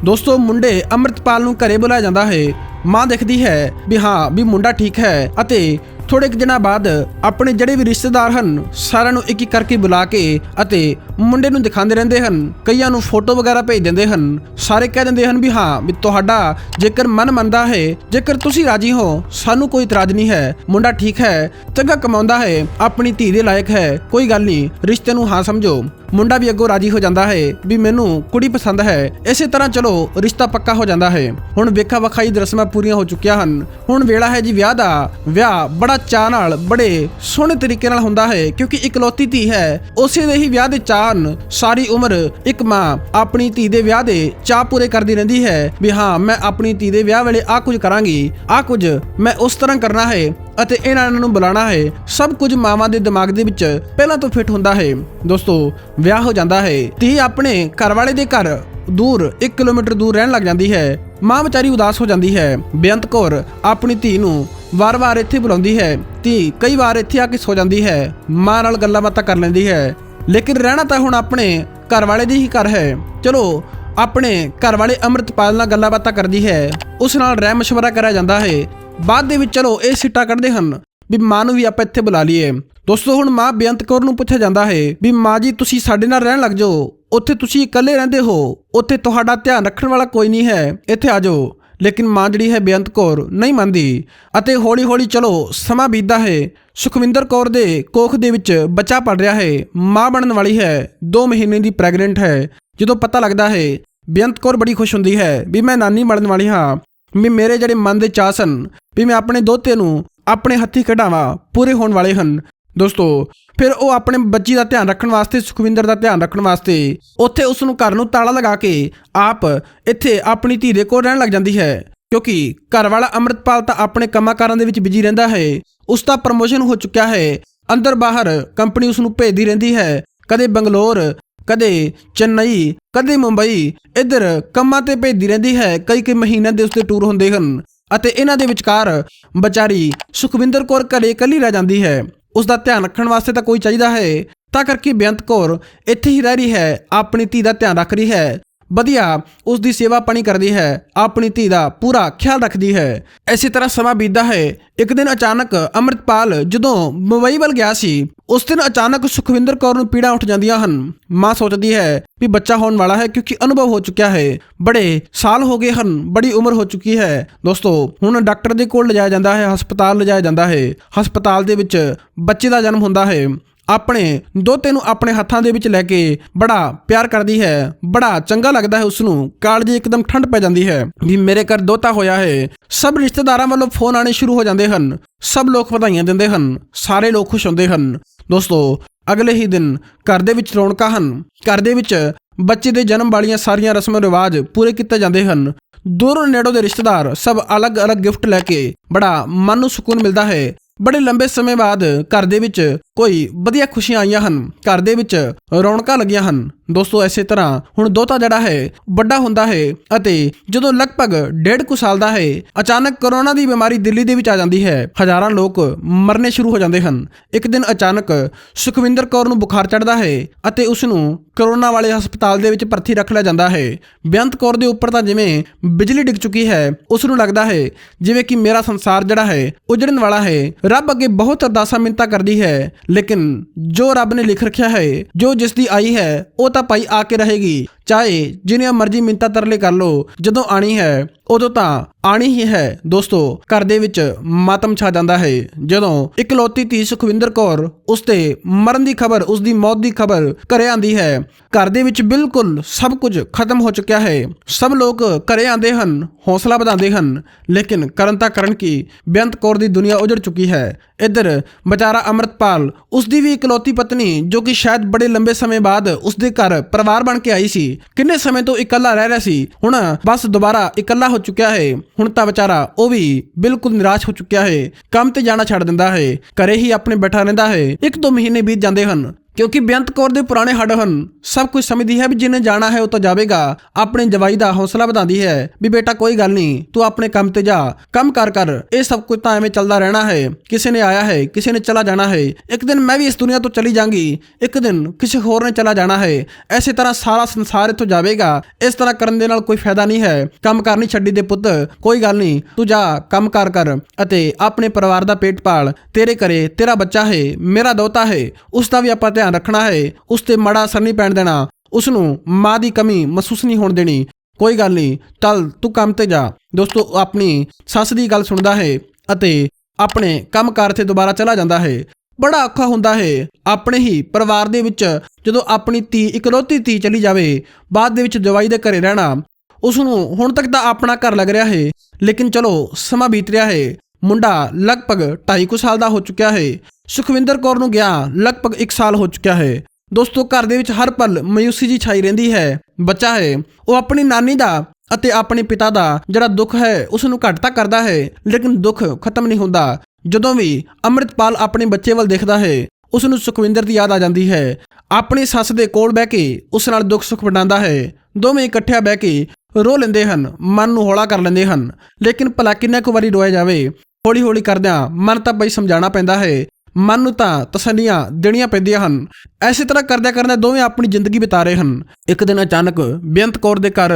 ਦੋਸਤੋ, ਮੁੰਡੇ ਅੰਮ੍ਰਿਤਪਾਲ ਨੂੰ ਘਰੇ ਬੁਲਾਇਆ ਜਾਂਦਾ ਹੈ। ਮਾਂ ਦੇਖਦੀ ਹੈ ਵੀ ਹਾਂ, ਵੀ ਮੁੰਡਾ ਠੀਕ ਹੈ ਅਤੇ ਥੋੜੇ ਕੁ ਦਿਨਾਂ ਬਾਅਦ ਆਪਣੇ ਜਿਹੜੇ ਵੀ ਰਿਸ਼ਤੇਦਾਰ ਹਨ, ਸਾਰਿਆਂ ਨੂੰ ਇੱਕ ਇੱਕ ਕਰਕੇ ਬੁਲਾ ਕੇ ਅਤੇ ਮੁੰਡੇ ਨੂੰ ਦਿਖਾਉਂਦੇ ਰਹਿੰਦੇ ਹਨ। ਕਈਆਂ ਨੂੰ ਫੋਟੋ ਵਗੈਰਾ ਭੇਜ ਦਿੰਦੇ ਹਨ। ਸਾਰੇ ਕਹਿ ਦਿੰਦੇ ਹਨ ਵੀ ਹਾਂ, ਵੀ ਤੁਹਾਡਾ ਜੇਕਰ ਮਨ ਮੰਨਦਾ ਹੈ, ਜੇਕਰ ਤੁਸੀਂ ਰਾਜੀ ਹੋ, ਸਾਨੂੰ ਕੋਈ ਇਤਰਾਜ਼ ਨਹੀਂ ਹੈ। ਮੁੰਡਾ ਠੀਕ ਹੈ, ਚੰਗਾ ਕਮਾਉਂਦਾ ਹੈ, ਆਪਣੀ ਧੀ ਦੇ ਲਾਇਕ ਹੈ। ਕੋਈ ਗੱਲ ਨਹੀਂ, ਰਿਸ਼ਤੇ ਨੂੰ ਹਾਂ ਸਮਝੋ। ਮੁੰਡਾ ਵੀ ਅੱਗੋਂ ਰਾਜੀ ਹੋ ਜਾਂਦਾ ਹੈ ਵੀ ਮੈਨੂੰ ਕੁੜੀ ਪਸੰਦ ਹੈ। ਇਸੇ ਤਰ੍ਹਾਂ ਚਲੋ, ਰਿਸ਼ਤਾ ਪੱਕਾ ਹੋ ਜਾਂਦਾ ਹੈ। ਹੁਣ ਵੇਖਾ ਵਖਾਈ ਦੀ ਰਸਮਾਂ ਪੂਰੀਆਂ ਹੋ ਚੁੱਕੀਆਂ ਹਨ। ਹੁਣ ਵੇਲਾ ਹੈ ਜੀ ਵਿਆਹ ਦਾ। ਵਿਆਹ ਬੜਾ ਚਾਅ ਨਾਲ, ਬੜੇ ਸੋਹਣੇ ਤਰੀਕੇ ਨਾਲ ਹੁੰਦਾ ਹੈ ਕਿਉਂਕਿ ਇਕਲੌਤੀ ਧੀ ਹੈ। ਉਸੇ ਦੇ ਹੀ ਵਿਆਹ ਦੇ ਚਾਅ ਸਾਰੀ ਉਮਰ ਇੱਕ ਮਾਂ ਆਪਣੀ ਧੀ ਦੇ ਵਿਆਹ ਦੇ ਚਾਅ ਪੂਰੇ ਕਰਦੀ ਰਹਿੰਦੀ ਹੈ ਵੀ ਹਾਂ, ਮੈਂ ਆਪਣੀ ਧੀ ਦੇ ਵਿਆਹ ਵੇਲੇ ਆ ਕੁਝ ਕਰਾਂਗੀ। ਆ ਕੁਝ ਮੈਂ ਉਸ ਤਰ੍ਹਾਂ ਕਰਨਾ ਹੈ। ਅਤੇ ਇਹਨਾਂ ਨੂੰ ਬੁਲਾਣਾ ਹੈ, ਸਭ ਕੁਝ ਮਾਵਾਂ ਦੇ ਦਿਮਾਗ ਦੇ ਵਿੱਚ ਪਹਿਲਾਂ ਤੋਂ ਫਿੱਟ ਹੁੰਦਾ ਹੈ। ਦੋਸਤੋ, ਵਿਆਹ ਹੋ ਜਾਂਦਾ ਹੈ, ਧੀ ਆਪਣੇ ਘਰ ਵਾਲੇ ਦੇ ਘਰ ਦੂਰ 1 ਕਿਲੋਮੀਟਰ ਦੂਰ ਰਹਿਣ ਲੱਗ ਜਾਂਦੀ ਹੈ। ਮਾਂ ਵਿਚਾਰੀ ਉਦਾਸ ਹੋ ਜਾਂਦੀ ਹੈ। ਬੇਅੰਤ ਕੌਰ ਆਪਣੀ ਧੀ ਨੂੰ ਵਾਰ-ਵਾਰ ਇੱਥੇ ਬੁਲਾਉਂਦੀ ਹੈ। ਧੀ ਕਈ ਵਾਰ ਇੱਥੇ ਆ ਕੇ ਸੋ ਜਾਂਦੀ ਹੈ। ਮਾਂ ਨਾਲ ਗੱਲਾਂ ਬਾਤਾਂ ਕਰ ਲੈਂਦੀ ਹੈ। ਲੇਕਿਨ ਰਹਿਣਾ ਤਾਂ ਹੁਣ ਆਪਣੇ ਘਰ ਵਾਲੇ ਦੀ ਹੀ ਘਰ ਹੈ। ਚਲੋ, ਆਪਣੇ ਘਰ ਵਾਲੇ ਅੰਮ੍ਰਿਤਪਾਲ ਨਾਲ ਗੱਲਾਂ ਬਾਤਾਂ ਕਰਦੀ ਹੈ। ਉਸ ਨਾਲ ਰਹਿ ਮਸ਼ਵਰਾ ਕਰਿਆ ਜਾਂਦਾ ਹੈ। ਬਾਅਦ ਦੇ ਵਿੱਚ ਚਲੋ ਇਹ ਸਿੱਟਾ ਕੱਢਦੇ ਹਨ ਵੀ ਮਾਂ ਨੂੰ ਵੀ ਆਪਾਂ ਇੱਥੇ ਬੁਲਾ ਲਈਏ। ਦੋਸਤੋ, ਹੁਣ ਮਾਂ ਬੇਅੰਤ ਕੌਰ ਨੂੰ ਪੁੱਛਿਆ ਜਾਂਦਾ ਹੈ ਵੀ ਮਾਂ ਜੀ, ਤੁਸੀਂ ਸਾਡੇ ਨਾਲ ਰਹਿਣ ਲੱਗ ਜਾਓ। ਉੱਥੇ ਤੁਸੀਂ ਇਕੱਲੇ ਰਹਿੰਦੇ ਹੋ। ਉੱਥੇ ਤੁਹਾਡਾ ਧਿਆਨ ਰੱਖਣ ਵਾਲਾ ਕੋਈ ਨਹੀਂ ਹੈ। ਇੱਥੇ ਆ ਜਾਓ। ਲੇਕਿਨ ਮਾਂ ਜਿਹੜੀ ਹੈ ਬੇਅੰਤ ਕੌਰ ਨਹੀਂ ਮੰਨਦੀ। ਅਤੇ ਹੌਲੀ-ਹੌਲੀ ਚਲੋ, ਸਮਾਂ ਬੀਤਦਾ ਹੈ। ਸੁਖਵਿੰਦਰ ਕੌਰ ਦੇ ਕੋਖ ਦੇ ਵਿੱਚ ਬੱਚਾ ਪੜ ਰਿਹਾ ਹੈ। ਮਾਂ ਬਣਨ ਵਾਲੀ ਹੈ। 2 ਮਹੀਨੇ ਦੀ ਪ੍ਰੈਗਨੈਂਟ ਹੈ। ਜਦੋਂ ਪਤਾ ਲੱਗਦਾ ਹੈ, ਬੇਅੰਤ ਕੌਰ ਬੜੀ ਖੁਸ਼ ਹੁੰਦੀ ਹੈ ਵੀ ਮੈਂ ਨਾਨੀ ਬਣਨ ਵਾਲੀ ਹਾਂ। ਵੀ ਮੇਰੇ ਜਿਹੜੇ ਮਨ ਦੇ ਚਾਅ ਸਨ ਵੀ ਮੈਂ ਆਪਣੇ ਦੋਤੇ ਨੂੰ ਆਪਣੇ ਹੱਥੀ ਕਢਾਵਾਂ, ਪੂਰੇ ਹੋਣ ਵਾਲੇ ਹਨ। ਦੋਸਤੋ, ਫਿਰ ਉਹ ਆਪਣੇ ਬੱਚੀ ਦਾ ਧਿਆਨ ਰੱਖਣ ਵਾਸਤੇ, ਸੁਖਵਿੰਦਰ ਦਾ ਧਿਆਨ ਰੱਖਣ ਵਾਸਤੇ ਉੱਥੇ ਉਸ ਨੂੰ ਘਰ ਨੂੰ ਤਾਲਾ ਲਗਾ ਕੇ ਆਪ ਇੱਥੇ ਆਪਣੀ ਧੀ ਦੇ ਕੋਲ ਰਹਿਣ ਲੱਗ ਜਾਂਦੀ ਹੈ। ਕਿਉਂਕਿ ਘਰ ਵਾਲਾ ਅੰਮ੍ਰਿਤਪਾਲ ਤਾਂ ਆਪਣੇ ਕੰਮਾਂ-ਕਾਰਾਂ ਦੇ ਵਿੱਚ ਬਿਜ਼ੀ ਰਹਿੰਦਾ ਹੈ। ਉਸ ਦਾ ਪ੍ਰਮੋਸ਼ਨ ਹੋ ਚੁੱਕਿਆ ਹੈ। ਅੰਦਰ ਬਾਹਰ ਕੰਪਨੀ ਉਸ ਨੂੰ ਭੇਜਦੀ ਰਹਿੰਦੀ ਹੈ। ਕਦੇ ਬੰਗਲੌਰ ਕਦੇ ਚੇਨਈ, ਕਦੇ ਮੁੰਬਈ, ਇੱਧਰ ਕੰਮਾਂ ਤੇ ਭੇਜਦੀ ਰਹਿੰਦੀ ਹੈ ਕਈ ਕਈ ਮਹੀਨਿਆਂ ਦੇ ਉਸਦੇ ਟੂਰ ਹੁੰਦੇ ਹਨ ਅਤੇ ਇਹਨਾਂ ਦੇ ਵਿਚਕਾਰ ਵਿਚਾਰੀ ਸੁਖਵਿੰਦਰ ਕੌਰ ਘਰੇ ਇਕੱਲੀ ਰਹਿ ਜਾਂਦੀ ਹੈ। ਉਸ ਦਾ ਧਿਆਨ ਰੱਖਣ ਵਾਸਤੇ ਤਾਂ ਕੋਈ ਚਾਹੀਦਾ ਹੈ। ਤਾਂ ਕਰਕੇ ਬੇਅੰਤ ਕੌਰ ਇੱਥੇ ਹੀ ਰਹਿ ਰਹੀ ਹੈ, ਆਪਣੀ ਧੀ ਦਾ ਧਿਆਨ ਰੱਖ ਰਹੀ ਹੈ। ਵਧੀਆ ਉਸ ਦੀ ਸੇਵਾ ਪਾਣੀ ਕਰਦੀ ਹੈ, ਆਪਣੀ ਧੀ ਦਾ ਪੂਰਾ ਖਿਆਲ ਰੱਖਦੀ ਹੈ। ਇਸੇ ਤਰ੍ਹਾਂ ਸਮਾਂ ਬੀਤਦਾ ਹੈ। ਇੱਕ ਦਿਨ ਅਚਾਨਕ ਅੰਮ੍ਰਿਤਪਾਲ ਜਦੋਂ ਮੁੰਬਈ ਵੱਲ ਗਿਆ ਸੀ, ਉਸ ਦਿਨ ਅਚਾਨਕ ਸੁਖਵਿੰਦਰ ਕੌਰ ਨੂੰ ਪੀੜਾ ਉੱਠ ਜਾਂਦੀਆਂ ਹਨ। ਮਾਂ ਸੋਚਦੀ ਹੈ ਵੀ ਬੱਚਾ ਹੋਣ ਵਾਲਾ ਹੈ ਕਿਉਂਕਿ ਅਨੁਭਵ ਹੋ ਚੁੱਕਿਆ ਹੈ। ਬੜੇ ਸਾਲ ਹੋ ਗਏ ਹਨ, ਬੜੀ ਉਮਰ ਹੋ ਚੁੱਕੀ ਹੈ। ਦੋਸਤੋ, ਹੁਣ ਡਾਕਟਰ ਦੇ ਕੋਲ ਲਿਜਾਇਆ ਜਾਂਦਾ ਹੈ, ਹਸਪਤਾਲ ਲਿਜਾਇਆ ਜਾਂਦਾ ਹੈ। ਹਸਪਤਾਲ ਦੇ ਵਿੱਚ ਬੱਚੇ ਦਾ ਜਨਮ ਹੁੰਦਾ ਹੈ। ਆਪਣੇ, ਦੋਤੇ ਨੂੰ ਆਪਣੇ ਹੱਥਾਂ ਦੇ ਵਿੱਚ ਲੈ ਕੇ ਬੜਾ ਪਿਆਰ ਕਰਦੀ ਹੈ, ਬੜਾ ਚੰਗਾ ਲੱਗਦਾ ਹੈ ਉਸ ਨੂੰ ਕਾਲਜੀ ਇੱਕਦਮ ਠੰਡ ਪੈ ਜਾਂਦੀ ਹੈ ਵੀ ਮੇਰੇ ਘਰ ਦੋਤਾ ਹੋਇਆ ਹੈ। ਸਭ ਰਿਸ਼ਤੇਦਾਰਾਂ ਵੱਲੋਂ ਫੋਨ ਆਣੇ ਸ਼ੁਰੂ ਹੋ ਜਾਂਦੇ ਹਨ। ਸਭ ਲੋਕ ਵਧਾਈਆਂ ਦਿੰਦੇ ਹਨ। ਸਾਰੇ ਲੋਕ ਖੁਸ਼ ਹੁੰਦੇ ਹਨ। ਦੋਸਤੋ, ਅਗਲੇ ਹੀ ਦਿਨ ਘਰ ਦੇ ਵਿੱਚ ਰੌਣਕਾਂ ਹਨ। ਘਰ ਦੇ ਵਿੱਚ ਬੱਚੇ ਦੇ ਜਨਮ ਵਾਲੀਆਂ ਸਾਰੀਆਂ ਰਸਮ ਰਿਵਾਜ ਪੂਰੇ ਕੀਤੇ ਜਾਂਦੇ ਹਨ। ਦੂਰੋਂ ਨੇੜੋਂ ਦੇ ਰਿਸ਼ਤੇਦਾਰ ਸਭ ਅਲੱਗ-ਅਲੱਗ ਗਿਫਟ ਲੈ ਕੇ ਬੜਾ ਮਨ ਨੂੰ ਸਕੂਨ ਮਿਲਦਾ ਹੈ। ਬੜੇ ਲੰਬੇ ਸਮੇਂ ਬਾਅਦ ਘਰ ਦੇ ਵਿੱਚ ਕੋਈ ਵਧੀਆ ਖੁਸ਼ੀਆਂ ਆਈਆਂ ਹਨ। ਘਰ ਦੇ ਵਿੱਚ ਰੌਣਕਾਂ ਲੱਗੀਆਂ ਹਨ। ਦੋਸਤੋ ਐਸੇ ਤਰ੍ਹਾਂ ਹੁਣ ਦੋਤਾ ਜਿਹੜਾ ਹੈ, ਵੱਡਾ ਹੁੰਦਾ ਹੈ ਅਤੇ ਜਦੋਂ ਲਗਭਗ ਡੇਢ ਕੁ ਸਾਲ ਦਾ ਹੈ, ਅਚਾਨਕ ਕਰੋਨਾ ਦੀ ਬਿਮਾਰੀ ਦਿੱਲੀ ਦੇ ਵਿੱਚ ਆ ਜਾਂਦੀ ਹੈ। ਹਜ਼ਾਰਾਂ ਲੋਕ ਮਰਨੇ ਸ਼ੁਰੂ ਹੋ ਜਾਂਦੇ ਹਨ। ਇੱਕ ਦਿਨ ਅਚਾਨਕ ਸੁਖਵਿੰਦਰ ਕੌਰ ਨੂੰ ਬੁਖਾਰ ਚੜਦਾ ਹੈ ਅਤੇ ਉਸ ਨੂੰ ਕਰੋਨਾ ਵਾਲੇ ਹਸਪਤਾਲ ਦੇ ਵਿੱਚ ਭਰਤੀ ਰੱਖ ਲਿਆ ਜਾਂਦਾ ਹੈ। ਬੇਅੰਤ ਕੌਰ ਦੇ ਉੱਪਰ ਤਾਂ ਜਿਵੇਂ ਬਿਜਲੀ ਡਿੱਗ ਚੁੱਕੀ ਹੈ, ਉਸ ਨੂੰ ਲੱਗਦਾ ਹੈ ਜਿਵੇਂ ਕਿ ਮੇਰਾ ਸੰਸਾਰ ਜਿਹੜਾ ਹੈ, ਉਜੜਨ ਵਾਲਾ ਹੈ। ਰੱਬ ਅੱਗੇ ਬਹੁਤ ਅਰਦਾਸਾਂ ਮਿੰਤਾ ਕਰਦੀ ਹੈ, ਲੇਕਿਨ ਜੋ ਰੱਬ ਨੇ ਲਿਖ ਰੱਖਿਆ ਹੈ, ਜੋ ਜਿਸ ਦੀ ਆਈ ਹੈ, ਉਹ ਤਾਂ ਭਾਈ ਆ ਕੇ ਰਹੇਗੀ। ਚਾਹੇ ਜਿੰਨੀਆਂ ਮਰਜ਼ੀ ਮਿੰਤਾ ਤਰਲੇ ਕਰ ਲੋ ਜਦੋਂ ਆਣੀ ਹੈ, ਉਦੋਂ ਤਾਂ ਆਣੀ ਹੀ ਹੈ। ਦੋਸਤੋ, ਘਰ ਦੇ ਵਿੱਚ ਮਾਤਮ ਛਾ ਜਾਂਦਾ ਹੈ। ਜਦੋਂ ਇਕਲੌਤੀ ਧੀ ਸੁਖਵਿੰਦਰ ਕੌਰ ਉਸ ਤੇ ਮਰਨ ਦੀ ਖਬਰ, ਉਸ ਦੀ ਮੌਤ ਦੀ ਖਬਰ ਘਰੇ ਆਂਦੀ ਹੈ, ਘਰ ਦੇ ਵਿੱਚ ਬਿਲਕੁਲ ਸਭ ਕੁਝ ਖਤਮ ਹੋ ਚੁੱਕਿਆ ਹੈ। ਸਭ ਲੋਕ ਘਰੇ ਆਂਦੇ ਹਨ, ਹੌਸਲਾ ਵਧਾਉਂਦੇ ਹਨ, ਲੇਕਿਨ ਕਰਨ ਤਾਂ ਕਰਨ ਕੀ, ਬੇਅੰਤ ਕੌਰ ਦੀ ਦੁਨੀਆ ਉਜੜ ਚੁੱਕੀ ਹੈ। ਇੱਧਰ ਵਿਚਾਰਾ ਅਮਰਤਪਾਲ, ਉਸ ਦੀ ਵੀ ਇਕਲੌਤੀ ਪਤਨੀ, ਜੋ ਕਿ ਸ਼ਾਇਦ ਬੜੇ ਲੰਬੇ ਸਮੇਂ ਬਾਅਦ ਉਸ ਦੇ ਘਰ ਪਰਿਵਾਰ ਬਣ ਕੇ ਆਈ ਸੀ ਕਿੰਨੇ ਸਮੇਂ ਤੋਂ ਇਕੱਲਾ ਰਹਿ ਰਿਹਾ ਸੀ? ਹੁਣ ਬਸ ਦੁਬਾਰਾ ਇਕੱਲਾ ਹੋ ਚੁੱਕਿਆ ਹੈ। ਹੁਣ ਤਾਂ ਵਿਚਾਰਾ ਉਹ ਵੀ ਬਿਲਕੁਲ ਨਿਰਾਸ਼ ਹੋ ਚੁੱਕਿਆ ਹੈ। ਕੰਮ ਤੇ ਜਾਣਾ ਛੱਡ ਦਿੰਦਾ ਹੈ। ਘਰੇ ਹੀ ਆਪਣੇ ਬੈਠਾ ਰਹਿੰਦਾ ਹੈ। ਇੱਕ ਦੋ ਮਹੀਨੇ ਬੀਤ ਜਾਂਦੇ ਹਨ। ਕਿਉਂਕਿ ਬੇਅੰਤ ਕੌਰ ਦੇ ਪੁਰਾਣੇ ਹੱਡ ਹਨ ਸਭ ਕੁਝ ਸਮਝਦੀ ਹੈ ਵੀ ਜਿਹਨੇ ਜਾਣਾ ਹੈ ਉਹ ਤਾਂ ਜਾਵੇਗਾ, ਆਪਣੇ ਜਵਾਈ ਦਾ ਹੌਸਲਾ ਵਧਾਉਂਦੀ ਹੈ ਵੀ ਬੇਟਾ ਕੋਈ ਗੱਲ ਨਹੀਂ, ਤੂੰ ਆਪਣੇ ਕੰਮ ਤੇ ਜਾ, ਕੰਮ ਕਰ ਕਰ, ਇਹ ਸਭ ਕੁਝ ਤਾਂ ਐਵੇਂ ਚੱਲਦਾ ਰਹਿਣਾ ਹੈ, ਕਿਸੇ ਨੇ ਆਇਆ ਹੈ, ਕਿਸੇ ਨੇ ਚਲਾ ਜਾਣਾ ਹੈ, ਇੱਕ ਦਿਨ ਮੈਂ ਵੀ ਇਸ ਦੁਨੀਆ ਤੋਂ ਚਲੀ ਜਾਵਾਂਗੀ ਇੱਕ ਦਿਨ ਕਿਸੇ ਹੋਰ ਨੇ ਚਲਾ ਜਾਣਾ ਹੈ, ਐਸੇ ਤਰ੍ਹਾਂ ਸਾਰਾ ਸੰਸਾਰ ਇੱਥੋਂ ਜਾਵੇਗਾ, ਇਸ ਤਰ੍ਹਾਂ ਕਰਨ ਦੇ ਨਾਲ ਕੋਈ ਫਾਇਦਾ ਨਹੀਂ ਹੈ, ਕੰਮ ਕਰਨੀ ਛੱਡੀ ਦੇ ਪੁੱਤ, ਕੋਈ ਗੱਲ ਨਹੀਂ, ਤੂੰ ਜਾ, ਕੰਮ ਕਰ ਕਰ, ਅਤੇ ਆਪਣੇ ਪਰਿਵਾਰ ਦਾ ਪੇਟ ਪਾਲ, ਤੇਰੇ ਘਰੇ ਤੇਰਾ ਬੱਚਾ ਹੈ, ਮੇਰਾ ਦੋਤਾ ਹੈ, ਉਸ ਦਾ ਵੀ ਆਪਾਂ ਧਿਆਨ ਰੱਖਣਾ ਹੈ, ਉਸ ਤੇ ਮੜਾ ਅਸਰ ਨਹੀਂ ਪੈਣ ਦੇਣਾ। ਉਸ ਨੂੰ ਮਾਂ ਦੀ ਕਮੀ ਮਹਿਸੂਸ ਨਹੀਂ ਹੋਣ ਦੇਣੀ। ਕੋਈ ਗੱਲ ਨਹੀਂ, ਚੱਲ ਤੂੰ ਕੰਮ ਤੇ ਜਾ। ਦੋਸਤੋ ਆਪਣੀ ਸੱਸ ਦੀ ਗੱਲ ਸੁਣਦਾ ਹੈ ਅਤੇ ਆਪਣੇ ਕੰਮਕਾਰ ਤੇ ਦੁਬਾਰਾ ਚਲਾ ਜਾਂਦਾ ਹੈ। ਬੜਾ ਔਖਾ ਹੁੰਦਾ ਹੈ। ਆਪਣੇ ਹੀ ਪਰਿਵਾਰ ਦੇ ਵਿੱਚ ਜਦੋਂ ਆਪਣੀ ਧੀ ਇਕਲੌਤੀ ਧੀ ਚਲੀ ਜਾਵੇ, ਬਾਅਦ ਦੇ ਵਿੱਚ ਦਵਾਈ ਦੇ ਘਰੇ ਰਹਿਣਾ, ਉਸ ਨੂੰ ਹੁਣ ਤੱਕ ਤਾਂ ਆਪਣਾ ਘਰ ਲੱਗ ਰਿਹਾ ਹੈ। ਲੇਕਿਨ ਚਲੋ, ਸਮਾਂ ਬੀਤ ਰਿਹਾ ਹੈ। ਮੁੰਡਾ ਲਗਭਗ 2.5 ਕੁ ਸਾਲ ਦਾ ਹੋ ਚੁੱਕਿਆ ਹੈ। ਸੁਖਵਿੰਦਰ ਕੌਰ ਨੂੰ ਗਿਆ। ਲਗਭਗ 1 ਸਾਲ ਹੋ ਚੁੱਕਿਆ ਹੈ। ਦੋਸਤੋ, ਘਰ ਦੇ ਵਿੱਚ ਹਰ ਪਲ ਮਾਯੂਸੀ ਜੀ ਛਾਈ ਰਹਿੰਦੀ ਹੈ। ਬੱਚਾ ਹੈ। ਉਹ ਆਪਣੀ ਨਾਨੀ ਦਾ ਅਤੇ ਆਪਣੇ ਪਿਤਾ ਦਾ ਜਿਹੜਾ ਦੁੱਖ ਹੈ ਉਸ ਨੂੰ ਘੱਟ ਤਾਂ ਕਰਦਾ ਹੈ, ਲੇਕਿਨ ਦੁੱਖ ਖਤਮ ਨਹੀਂ ਹੁੰਦਾ। ਜਦੋਂ ਵੀ ਅੰਮ੍ਰਿਤਪਾਲ ਆਪਣੇ ਬੱਚੇ ਵੱਲ ਦੇਖਦਾ ਹੈ ਉਸ ਨੂੰ ਸੁਖਵਿੰਦਰ ਦੀ ਯਾਦ ਆ ਜਾਂਦੀ ਹੈ। ਆਪਣੀ ਸੱਸ ਦੇ ਕੋਲ ਬਹਿ ਕੇ ਉਸ ਨਾਲ ਦੁੱਖ ਸੁੱਖ ਵੰਡਾਉਂਦਾ ਹੈ। ਦੋਵੇਂ ਇਕੱਠਿਆਂ ਬਹਿ ਕੇ ਰੋ ਲੈਂਦੇ ਹਨ, ਮਨ ਨੂੰ ਹੌਲਾ ਕਰ ਲੈਂਦੇ ਹਨ। ਲੇਕਿਨ ਭਲਾ ਕਿੰਨਾ ਕੁ ਵਾਰੀ ਰੋਇਆ ਜਾਵੇ ਹੌਲੀ ਹੌਲੀ ਕਰਦਿਆਂ ਮਨ ਤਾਂ ਬਈ ਸਮਝਾਉਣਾ ਪੈਂਦਾ ਹੈ ਮਨ ਨੂੰ ਤਾਂ ਤਸੱਲੀਆਂ ਦੇਣੀਆਂ ਪੈਂਦੀਆਂ ਹਨ। ਐਸੇ ਤਰ੍ਹਾਂ ਕਰਦਿਆਂ ਕਰਦਿਆਂ ਦੋਵੇਂ ਆਪਣੀ ਜ਼ਿੰਦਗੀ ਬਿਤਾ ਰਹੇ ਹਨ। ਇੱਕ ਦਿਨ ਅਚਾਨਕ ਬੇਅੰਤ ਕੌਰ ਦੇ ਘਰ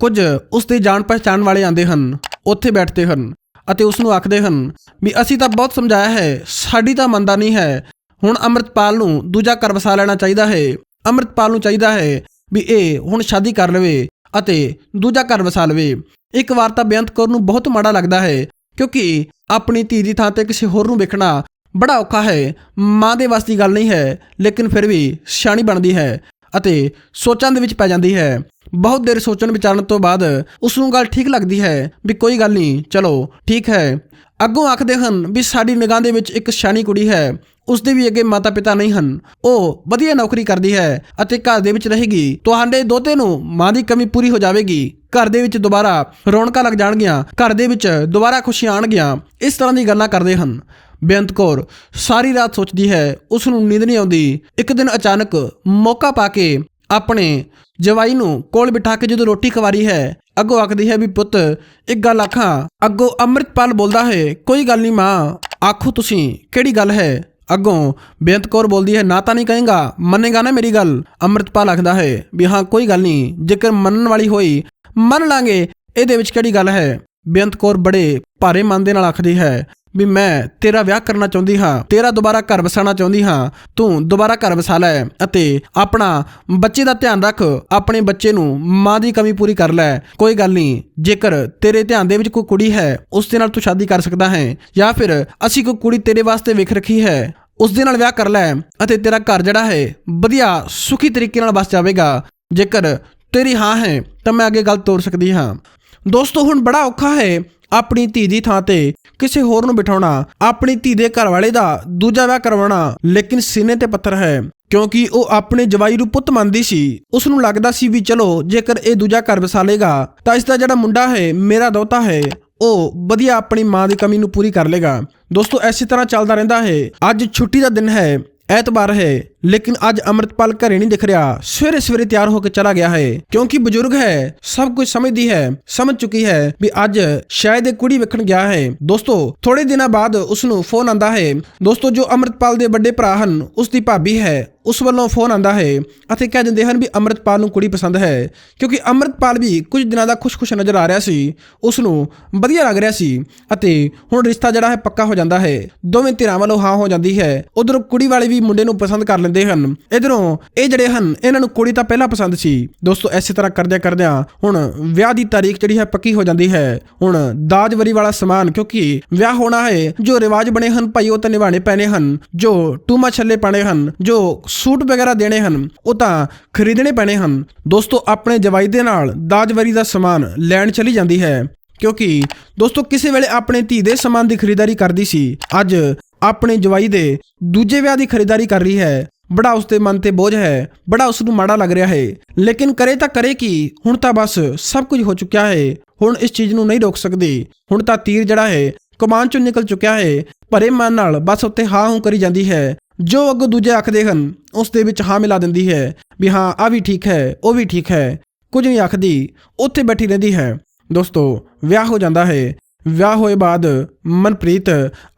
ਕੁਝ ਉਸ ਦੇ ਜਾਣ ਪਛਾਣ ਵਾਲੇ ਆਉਂਦੇ ਹਨ। ਉੱਥੇ ਬੈਠਦੇ ਹਨ ਅਤੇ ਉਸ ਨੂੰ ਆਖਦੇ ਹਨ ਵੀ ਅਸੀਂ ਤਾਂ ਬਹੁਤ ਸਮਝਾਇਆ ਹੈ, ਸਾਡੀ ਤਾਂ ਮੰਨਦਾ ਨਹੀਂ ਹੈ। ਹੁਣ ਅੰਮ੍ਰਿਤਪਾਲ ਨੂੰ ਦੂਜਾ ਘਰ ਵਸਾ ਲੈਣਾ ਚਾਹੀਦਾ ਹੈ। ਅੰਮ੍ਰਿਤਪਾਲ ਨੂੰ ਚਾਹੀਦਾ ਹੈ ਵੀ ਇਹ ਹੁਣ ਸ਼ਾਦੀ ਕਰ ਲਵੇ ਅਤੇ ਦੂਜਾ ਘਰ ਵਸਾ ਲਵੇ। ਇੱਕ ਵਾਰ ਤਾਂ ਬੇਅੰਤ ਕੌਰ ਨੂੰ ਬਹੁਤ ਮਾੜਾ ਲੱਗਦਾ ਹੈ ਕਿਉਂਕਿ ਆਪਣੀ ਧੀ ਦੀ ਥਾਂ ਤੇ ਕਿਸੇ ਹੋਰ ਨੂੰ ਵੇਖਣਾ ਬੜਾ ਔਖਾ ਹੈ। ਮਾਂ ਦੇ ਵਾਸਤੇ ਗੱਲ ਨਹੀਂ ਹੈ, ਲੇਕਿਨ ਫਿਰ ਵੀ ਸਿਆਣੀ ਬਣਦੀ ਹੈ ਅਤੇ ਸੋਚਾਂ ਦੇ ਵਿੱਚ ਪੈ ਜਾਂਦੀ ਹੈ। ਬਹੁਤ ਦੇਰ ਸੋਚਣ ਵਿਚਾਰਨ ਤੋਂ ਬਾਅਦ ਉਸ ਨੂੰ ਗੱਲ ਠੀਕ ਲੱਗਦੀ ਹੈ ਵੀ ਕੋਈ ਗੱਲ ਨਹੀਂ, ਚਲੋ, ਠੀਕ ਹੈ। ਅੱਗੋਂ ਆਖਦੇ ਹਨ ਵੀ ਸਾਡੀ ਨਿਗਾਹ ਦੇ ਵਿੱਚ ਇੱਕ ਸਿਆਣੀ ਕੁੜੀ ਹੈ ਉਸ ਦੇ ਵੀ ਅੱਗੇ ਮਾਤਾ ਪਿਤਾ ਨਹੀਂ ਹਨ। ਉਹ ਵਧੀਆ ਨੌਕਰੀ ਕਰਦੀ ਹੈ ਅਤੇ ਘਰ ਦੇ ਵਿੱਚ ਰਹੇਗੀ। ਤੁਹਾਡੇ ਦੋਤੇ ਨੂੰ ਮਾਂ ਦੀ ਕਮੀ ਪੂਰੀ ਹੋ ਜਾਵੇਗੀ। ਘਰ ਦੇ ਵਿੱਚ ਦੁਬਾਰਾ ਰੌਣਕਾਂ ਲੱਗ ਜਾਣਗੀਆਂ, ਘਰ ਦੇ ਵਿੱਚ ਦੁਬਾਰਾ ਖੁਸ਼ੀਆਂ ਆਣਗੀਆਂ ਇਸ ਤਰ੍ਹਾਂ ਦੀ ਗੱਲਾਂ ਕਰਦੇ ਹਨ। ਬੇਅੰਤ ਕੌਰ ਸਾਰੀ ਰਾਤ ਸੋਚਦੀ ਹੈ ਉਸ ਨੂੰ ਨੀਂਦ ਨਹੀਂ ਆਉਂਦੀ। ਇੱਕ ਦਿਨ ਅਚਾਨਕ ਮੌਕਾ ਪਾ ਕੇ ਆਪਣੇ ਜਵਾਈ ਨੂੰ ਕੋਲ ਬਿਠਾ ਕੇ ਜਦੋਂ ਰੋਟੀ ਖਵਾਰੀ ਹੈ, ਅੱਗੋਂ ਆਖਦੀ ਹੈ ਵੀ ਪੁੱਤ, ਇੱਕ ਗੱਲ ਆਖਾਂ, ਅੱਗੋਂ ਅੰਮ੍ਰਿਤਪਾਲ ਬੋਲਦਾ ਹੈ, ਕੋਈ ਗੱਲ ਨਹੀਂ ਮਾਂ, ਆਖੋ ਤੁਸੀਂ, ਕਿਹੜੀ ਗੱਲ ਹੈ? ਅੱਗੋਂ ਬੇਅੰਤ ਕੌਰ ਬੋਲਦੀ ਹੈ, ਨਾ ਤਾਂ ਨਹੀਂ ਕਹੇਗਾ, ਮੰਨੇਗਾ ਨਾ ਮੇਰੀ ਗੱਲ। ਅੰਮ੍ਰਿਤਪਾਲ ਆਖਦਾ ਹੈ ਵੀ ਹਾਂ, ਕੋਈ ਗੱਲ ਨਹੀਂ, ਜੇਕਰ ਮੰਨਣ ਵਾਲੀ ਹੋਈ, ਮੰਨ ਲਾਂਗੇ, ਇਹਦੇ ਵਿੱਚ ਕਿਹੜੀ ਗੱਲ ਹੈ? ਬੇਅੰਤ ਕੌਰ ਬੜੇ ਭਾਰੇ ਮਨ ਦੇ ਨਾਲ ਆਖਦੀ ਹੈ ਵੀ ਮੈਂ ਤੇਰਾ ਵਿਆਹ ਕਰਨਾ ਚਾਹੁੰਦੀ ਹਾਂ, ਤੇਰਾ ਦੁਬਾਰਾ ਘਰ ਵਸਾਉਣਾ ਚਾਹੁੰਦੀ ਹਾਂ, ਤੂੰ ਦੁਬਾਰਾ ਘਰ ਵਸਾ ਲੈ ਅਤੇ ਆਪਣਾ ਬੱਚੇ ਦਾ ਧਿਆਨ ਰੱਖ, ਆਪਣੇ ਬੱਚੇ ਨੂੰ ਮਾਂ ਦੀ ਕਮੀ ਪੂਰੀ ਕਰ ਲੈ। ਕੋਈ ਗੱਲ ਨਹੀਂ, ਜੇਕਰ ਤੇਰੇ ਧਿਆਨ ਦੇ ਵਿੱਚ ਕੋਈ ਕੁੜੀ ਹੈ, ਉਸ ਦੇ ਨਾਲ ਤੂੰ ਸ਼ਾਦੀ ਕਰ ਸਕਦਾ ਹੈ, ਜਾਂ ਫਿਰ ਅਸੀਂ ਕੋਈ ਕੁੜੀ ਤੇਰੇ ਵਾਸਤੇ ਵੇਖ ਰੱਖੀ ਹੈ, ਉਸ ਦੇ ਨਾਲ ਵਿਆਹ ਕਰ ਲੈ ਅਤੇ ਤੇਰਾ ਘਰ ਜਿਹੜਾ ਹੈ, ਵਧੀਆ ਸੁਖੀ ਤਰੀਕੇ ਨਾਲ ਬਸ ਜਾਵੇਗਾ। ਜੇਕਰ ਤੇਰੀ ਹਾਂ ਹੈ, ਤਾਂ ਮੈਂ ਅੱਗੇ ਗੱਲ ਤੋਰ ਸਕਦੀ ਹਾਂ। ਦੋਸਤੋ, ਹੁਣ ਬੜਾ ਔਖਾ ਹੈ ਆਪਣੀ ਧੀ ਦੀ ਥਾਂ ਤੇ ਕਿਸੇ ਹੋਰ ਨੂੰ ਬਿਠਾਉਣਾ, ਆਪਣੀ ਧੀ ਦੇ ਘਰ ਵਾਲੇ ਦਾ ਦੂਜਾ ਵਿਆਹ ਕਰਵਾਉਣਾ, ਲੇਕਿਨ ਸੀਨੇ ਤੇ ਪੱਥਰ ਹੈ, ਕਿਉਂਕਿ ਉਹ ਆਪਣੇ ਜਵਾਈ ਨੂੰ ਪੁੱਤ ਮੰਨਦੀ ਸੀ। ਉਸ ਨੂੰ ਲੱਗਦਾ ਸੀ ਵੀ ਚਲੋ, ਜੇਕਰ ਇਹ ਦੂਜਾ ਘਰ ਵਸਾ ਲੇਗਾ, ਤਾਂ ਇਸ ਦਾ ਜਿਹੜਾ ਮੁੰਡਾ ਹੈ, ਮੇਰਾ ਦੋਤਾ ਹੈ, ਉਹ ਵਧੀਆ ਆਪਣੀ ਮਾਂ ਦੀ ਕਮੀ ਨੂੰ ਪੂਰੀ ਕਰ ਲੇਗਾ। ਦੋਸਤੋ, ਐਸੀ ਤਰ੍ਹਾਂ ਚੱਲਦਾ ਰਹਿੰਦਾ ਹੈ। ਅੱਜ ਛੁੱਟੀ ਦਾ ਦਿਨ ਹੈ, ਐਤਵਾਰ ਹੈ। ਲੇਕਿਨ ਅੱਜ ਅੰਮ੍ਰਿਤਪਾਲ ਘਰੇ ਨਹੀਂ ਦਿਖ ਰਿਹਾ। ਸਵੇਰੇ ਸਵੇਰੇ ਤਿਆਰ ਹੋ ਕੇ ਚਲਾ ਗਿਆ ਹੈ। ਕਿਉਂਕਿ ਬਜ਼ੁਰਗ ਹੈ, ਸਭ ਕੁਝ ਸਮਝਦੀ ਹੈ, ਸਮਝ ਚੁੱਕੀ ਹੈ ਵੀ ਅੱਜ ਸ਼ਾਇਦ ਇਹ ਕੁੜੀ ਵੇਖਣ ਗਿਆ ਹੈ। ਦੋਸਤੋ ਥੋੜੇ ਦਿਨਾਂ ਬਾਅਦ ਉਸ ਨੂੰ ਫੋਨ ਆਂਦਾ ਹੈ। ਦੋਸਤੋ, ਜੋ ਅੰਮ੍ਰਿਤਪਾਲ ਦੇ ਵੱਡੇ ਭਰਾ ਹਨ ਉਸ ਦੀ ਭਾਬੀ ਹੈ। ਉਸ ਵੱਲੋਂ ਫੋਨ ਆਂਦਾ ਹੈ ਅਤੇ ਕਹਿ ਦਿੰਦੇ ਹਨ ਵੀ ਅੰਮ੍ਰਿਤਪਾਲ ਨੂੰ ਕੁੜੀ ਪਸੰਦ ਹੈ। ਕਿਉਂਕਿ ਅੰਮ੍ਰਿਤਪਾਲ ਵੀ ਕੁਝ ਦਿਨਾਂ ਦਾ ਖੁਸ਼-ਖੁਸ਼ ਨਜ਼ਰ ਆ ਰਿਹਾ ਸੀ। ਉਸ ਨੂੰ ਵਧੀਆ ਲੱਗ ਰਿਹਾ ਸੀ ਅਤੇ ਹੁਣ ਰਿਸ਼ਤਾ ਜਿਹੜਾ ਹੈ ਪੱਕਾ ਹੋ ਜਾਂਦਾ ਹੈ। ਦੋਵੇਂ ਧਿਰਾਂ ਵੱਲੋਂ ਹਾਂ ਹੋ ਜਾਂਦੀ ਹੈ। ਉਧਰੋਂ ਕੁੜੀ ਵਾਲੇ ਵੀ ਮੁੰਡੇ ਨੂੰ ਪਸੰਦ ਕਰ ਲੈਂਦੇ ਹਨ। ਇਧਰੋਂ ਇਹ ਜਿਹੜੇ ਹਨ, ਇਹਨਾਂ ਨੂੰ ਕੁੜੀ ਤਾਂ ਪਹਿਲਾਂ ਪਸੰਦ ਸੀ। ਦੋਸਤੋ ਐਸੇ ਤਰ੍ਹਾਂ ਕਰਦਿਆਂ ਕਰਦਿਆਂ ਹੁਣ ਵਿਆਹ ਦੀ ਤਾਰੀਖ ਜਿਹੜੀ ਹੈ ਪੱਕੀ ਹੋ ਜਾਂਦੀ ਹੈ। ਹੁਣ ਦਾਜ ਵਰੀ ਵਾਲਾ ਸਮਾਨ, ਕਿਉਂਕਿ ਵਿਆਹ ਹੋਣਾ ਹੈ, ਜੋ ਰਿਵਾਜ ਬਣੇ ਹਨ, ਭਾਈ ਉਹ ਤਾਂ ਨਿਭਾਣੇ ਪੈਣੇ ਹਨ। ਜੋ ਟੂਮਾ ਛੱਲੇ ਪਾਣੇ ਹਨ, ਜੋ ਸੂਟ ਵਗੈਰਾ ਦੇਣੇ ਹਨ, ਉਹ ਤਾਂ ਖਰੀਦਣੇ ਪੈਣੇ ਹਨ। ਦੋਸਤੋ, ਆਪਣੇ ਜਵਾਈ ਦੇ ਨਾਲ ਦਾਜ ਵਰੀ ਦਾ ਸਮਾਨ ਲੈਣ ਚਲੀ ਜਾਂਦੀ ਹੈ। ਕਿਉਂਕਿ ਦੋਸਤੋ, ਕਿਸੇ ਵੇਲੇ ਆਪਣੇ ਧੀ ਦੇ ਸਮਾਨ ਦੀ ਖਰੀਦਦਾਰੀ ਕਰਦੀ ਸੀ। ਅੱਜ ਆਪਣੇ ਜਵਾਈ ਦੇ ਦੂਜੇ ਵਿਆਹ ਦੀ ਖਰੀਦਦਾਰੀ ਕਰ ਰਹੀ ਹੈ। ਬੜਾ ਉਸ ਦੇ ਮਨ ਤੇ ਬੋਝ ਹੈ, ਬੜਾ ਉਸ ਨੂੰ ਮਾੜਾ ਲੱਗ ਰਿਹਾ ਹੈ। ਲੇਕਿਨ ਕਰੇ ਤਾਂ ਕਰੇ ਕੀ, ਹੁਣ ਤਾਂ ਬਸ ਸਭ ਕੁਝ ਹੋ ਚੁੱਕਿਆ ਹੈ। ਹੁਣ ਇਸ ਚੀਜ਼ ਨੂੰ ਨਹੀਂ ਰੋਕ ਸਕਦੀ। ਹੁਣ ਤਾਂ ਤੀਰ ਜਿਹੜਾ ਹੈ, ਕਮਾਨ ਚੋਂ ਨਿਕਲ ਚੁੱਕਿਆ ਹੈ। ਭਰੇ ਮਨ ਨਾਲ ਬਸ ਉੱਤੇ ਹਾਂ ਹੂੰ ਕਰੀ ਜਾਂਦੀ ਹੈ। ਜੋ ਅੱਗੋਂ ਦੂਜੇ ਆਖਦੇ ਹਨ ਉਸ ਦੇ ਵਿੱਚ ਹਾਂ ਮਿਲਾ ਦਿੰਦੀ ਹੈ ਵੀ ਹਾਂ ਆ ਵੀ ਠੀਕ ਹੈ, ਉਹ ਵੀ ਠੀਕ ਹੈ। ਕੁਝ ਨਹੀਂ ਆਖਦੀ, ਉੱਥੇ ਬੈਠੀ ਰਹਿੰਦੀ ਹੈ। ਦੋਸਤੋ, ਵਿਆਹ ਹੋ ਜਾਂਦਾ ਹੈ। ਵਿਆਹ ਹੋਏ ਬਾਅਦ ਮਨਪ੍ਰੀਤ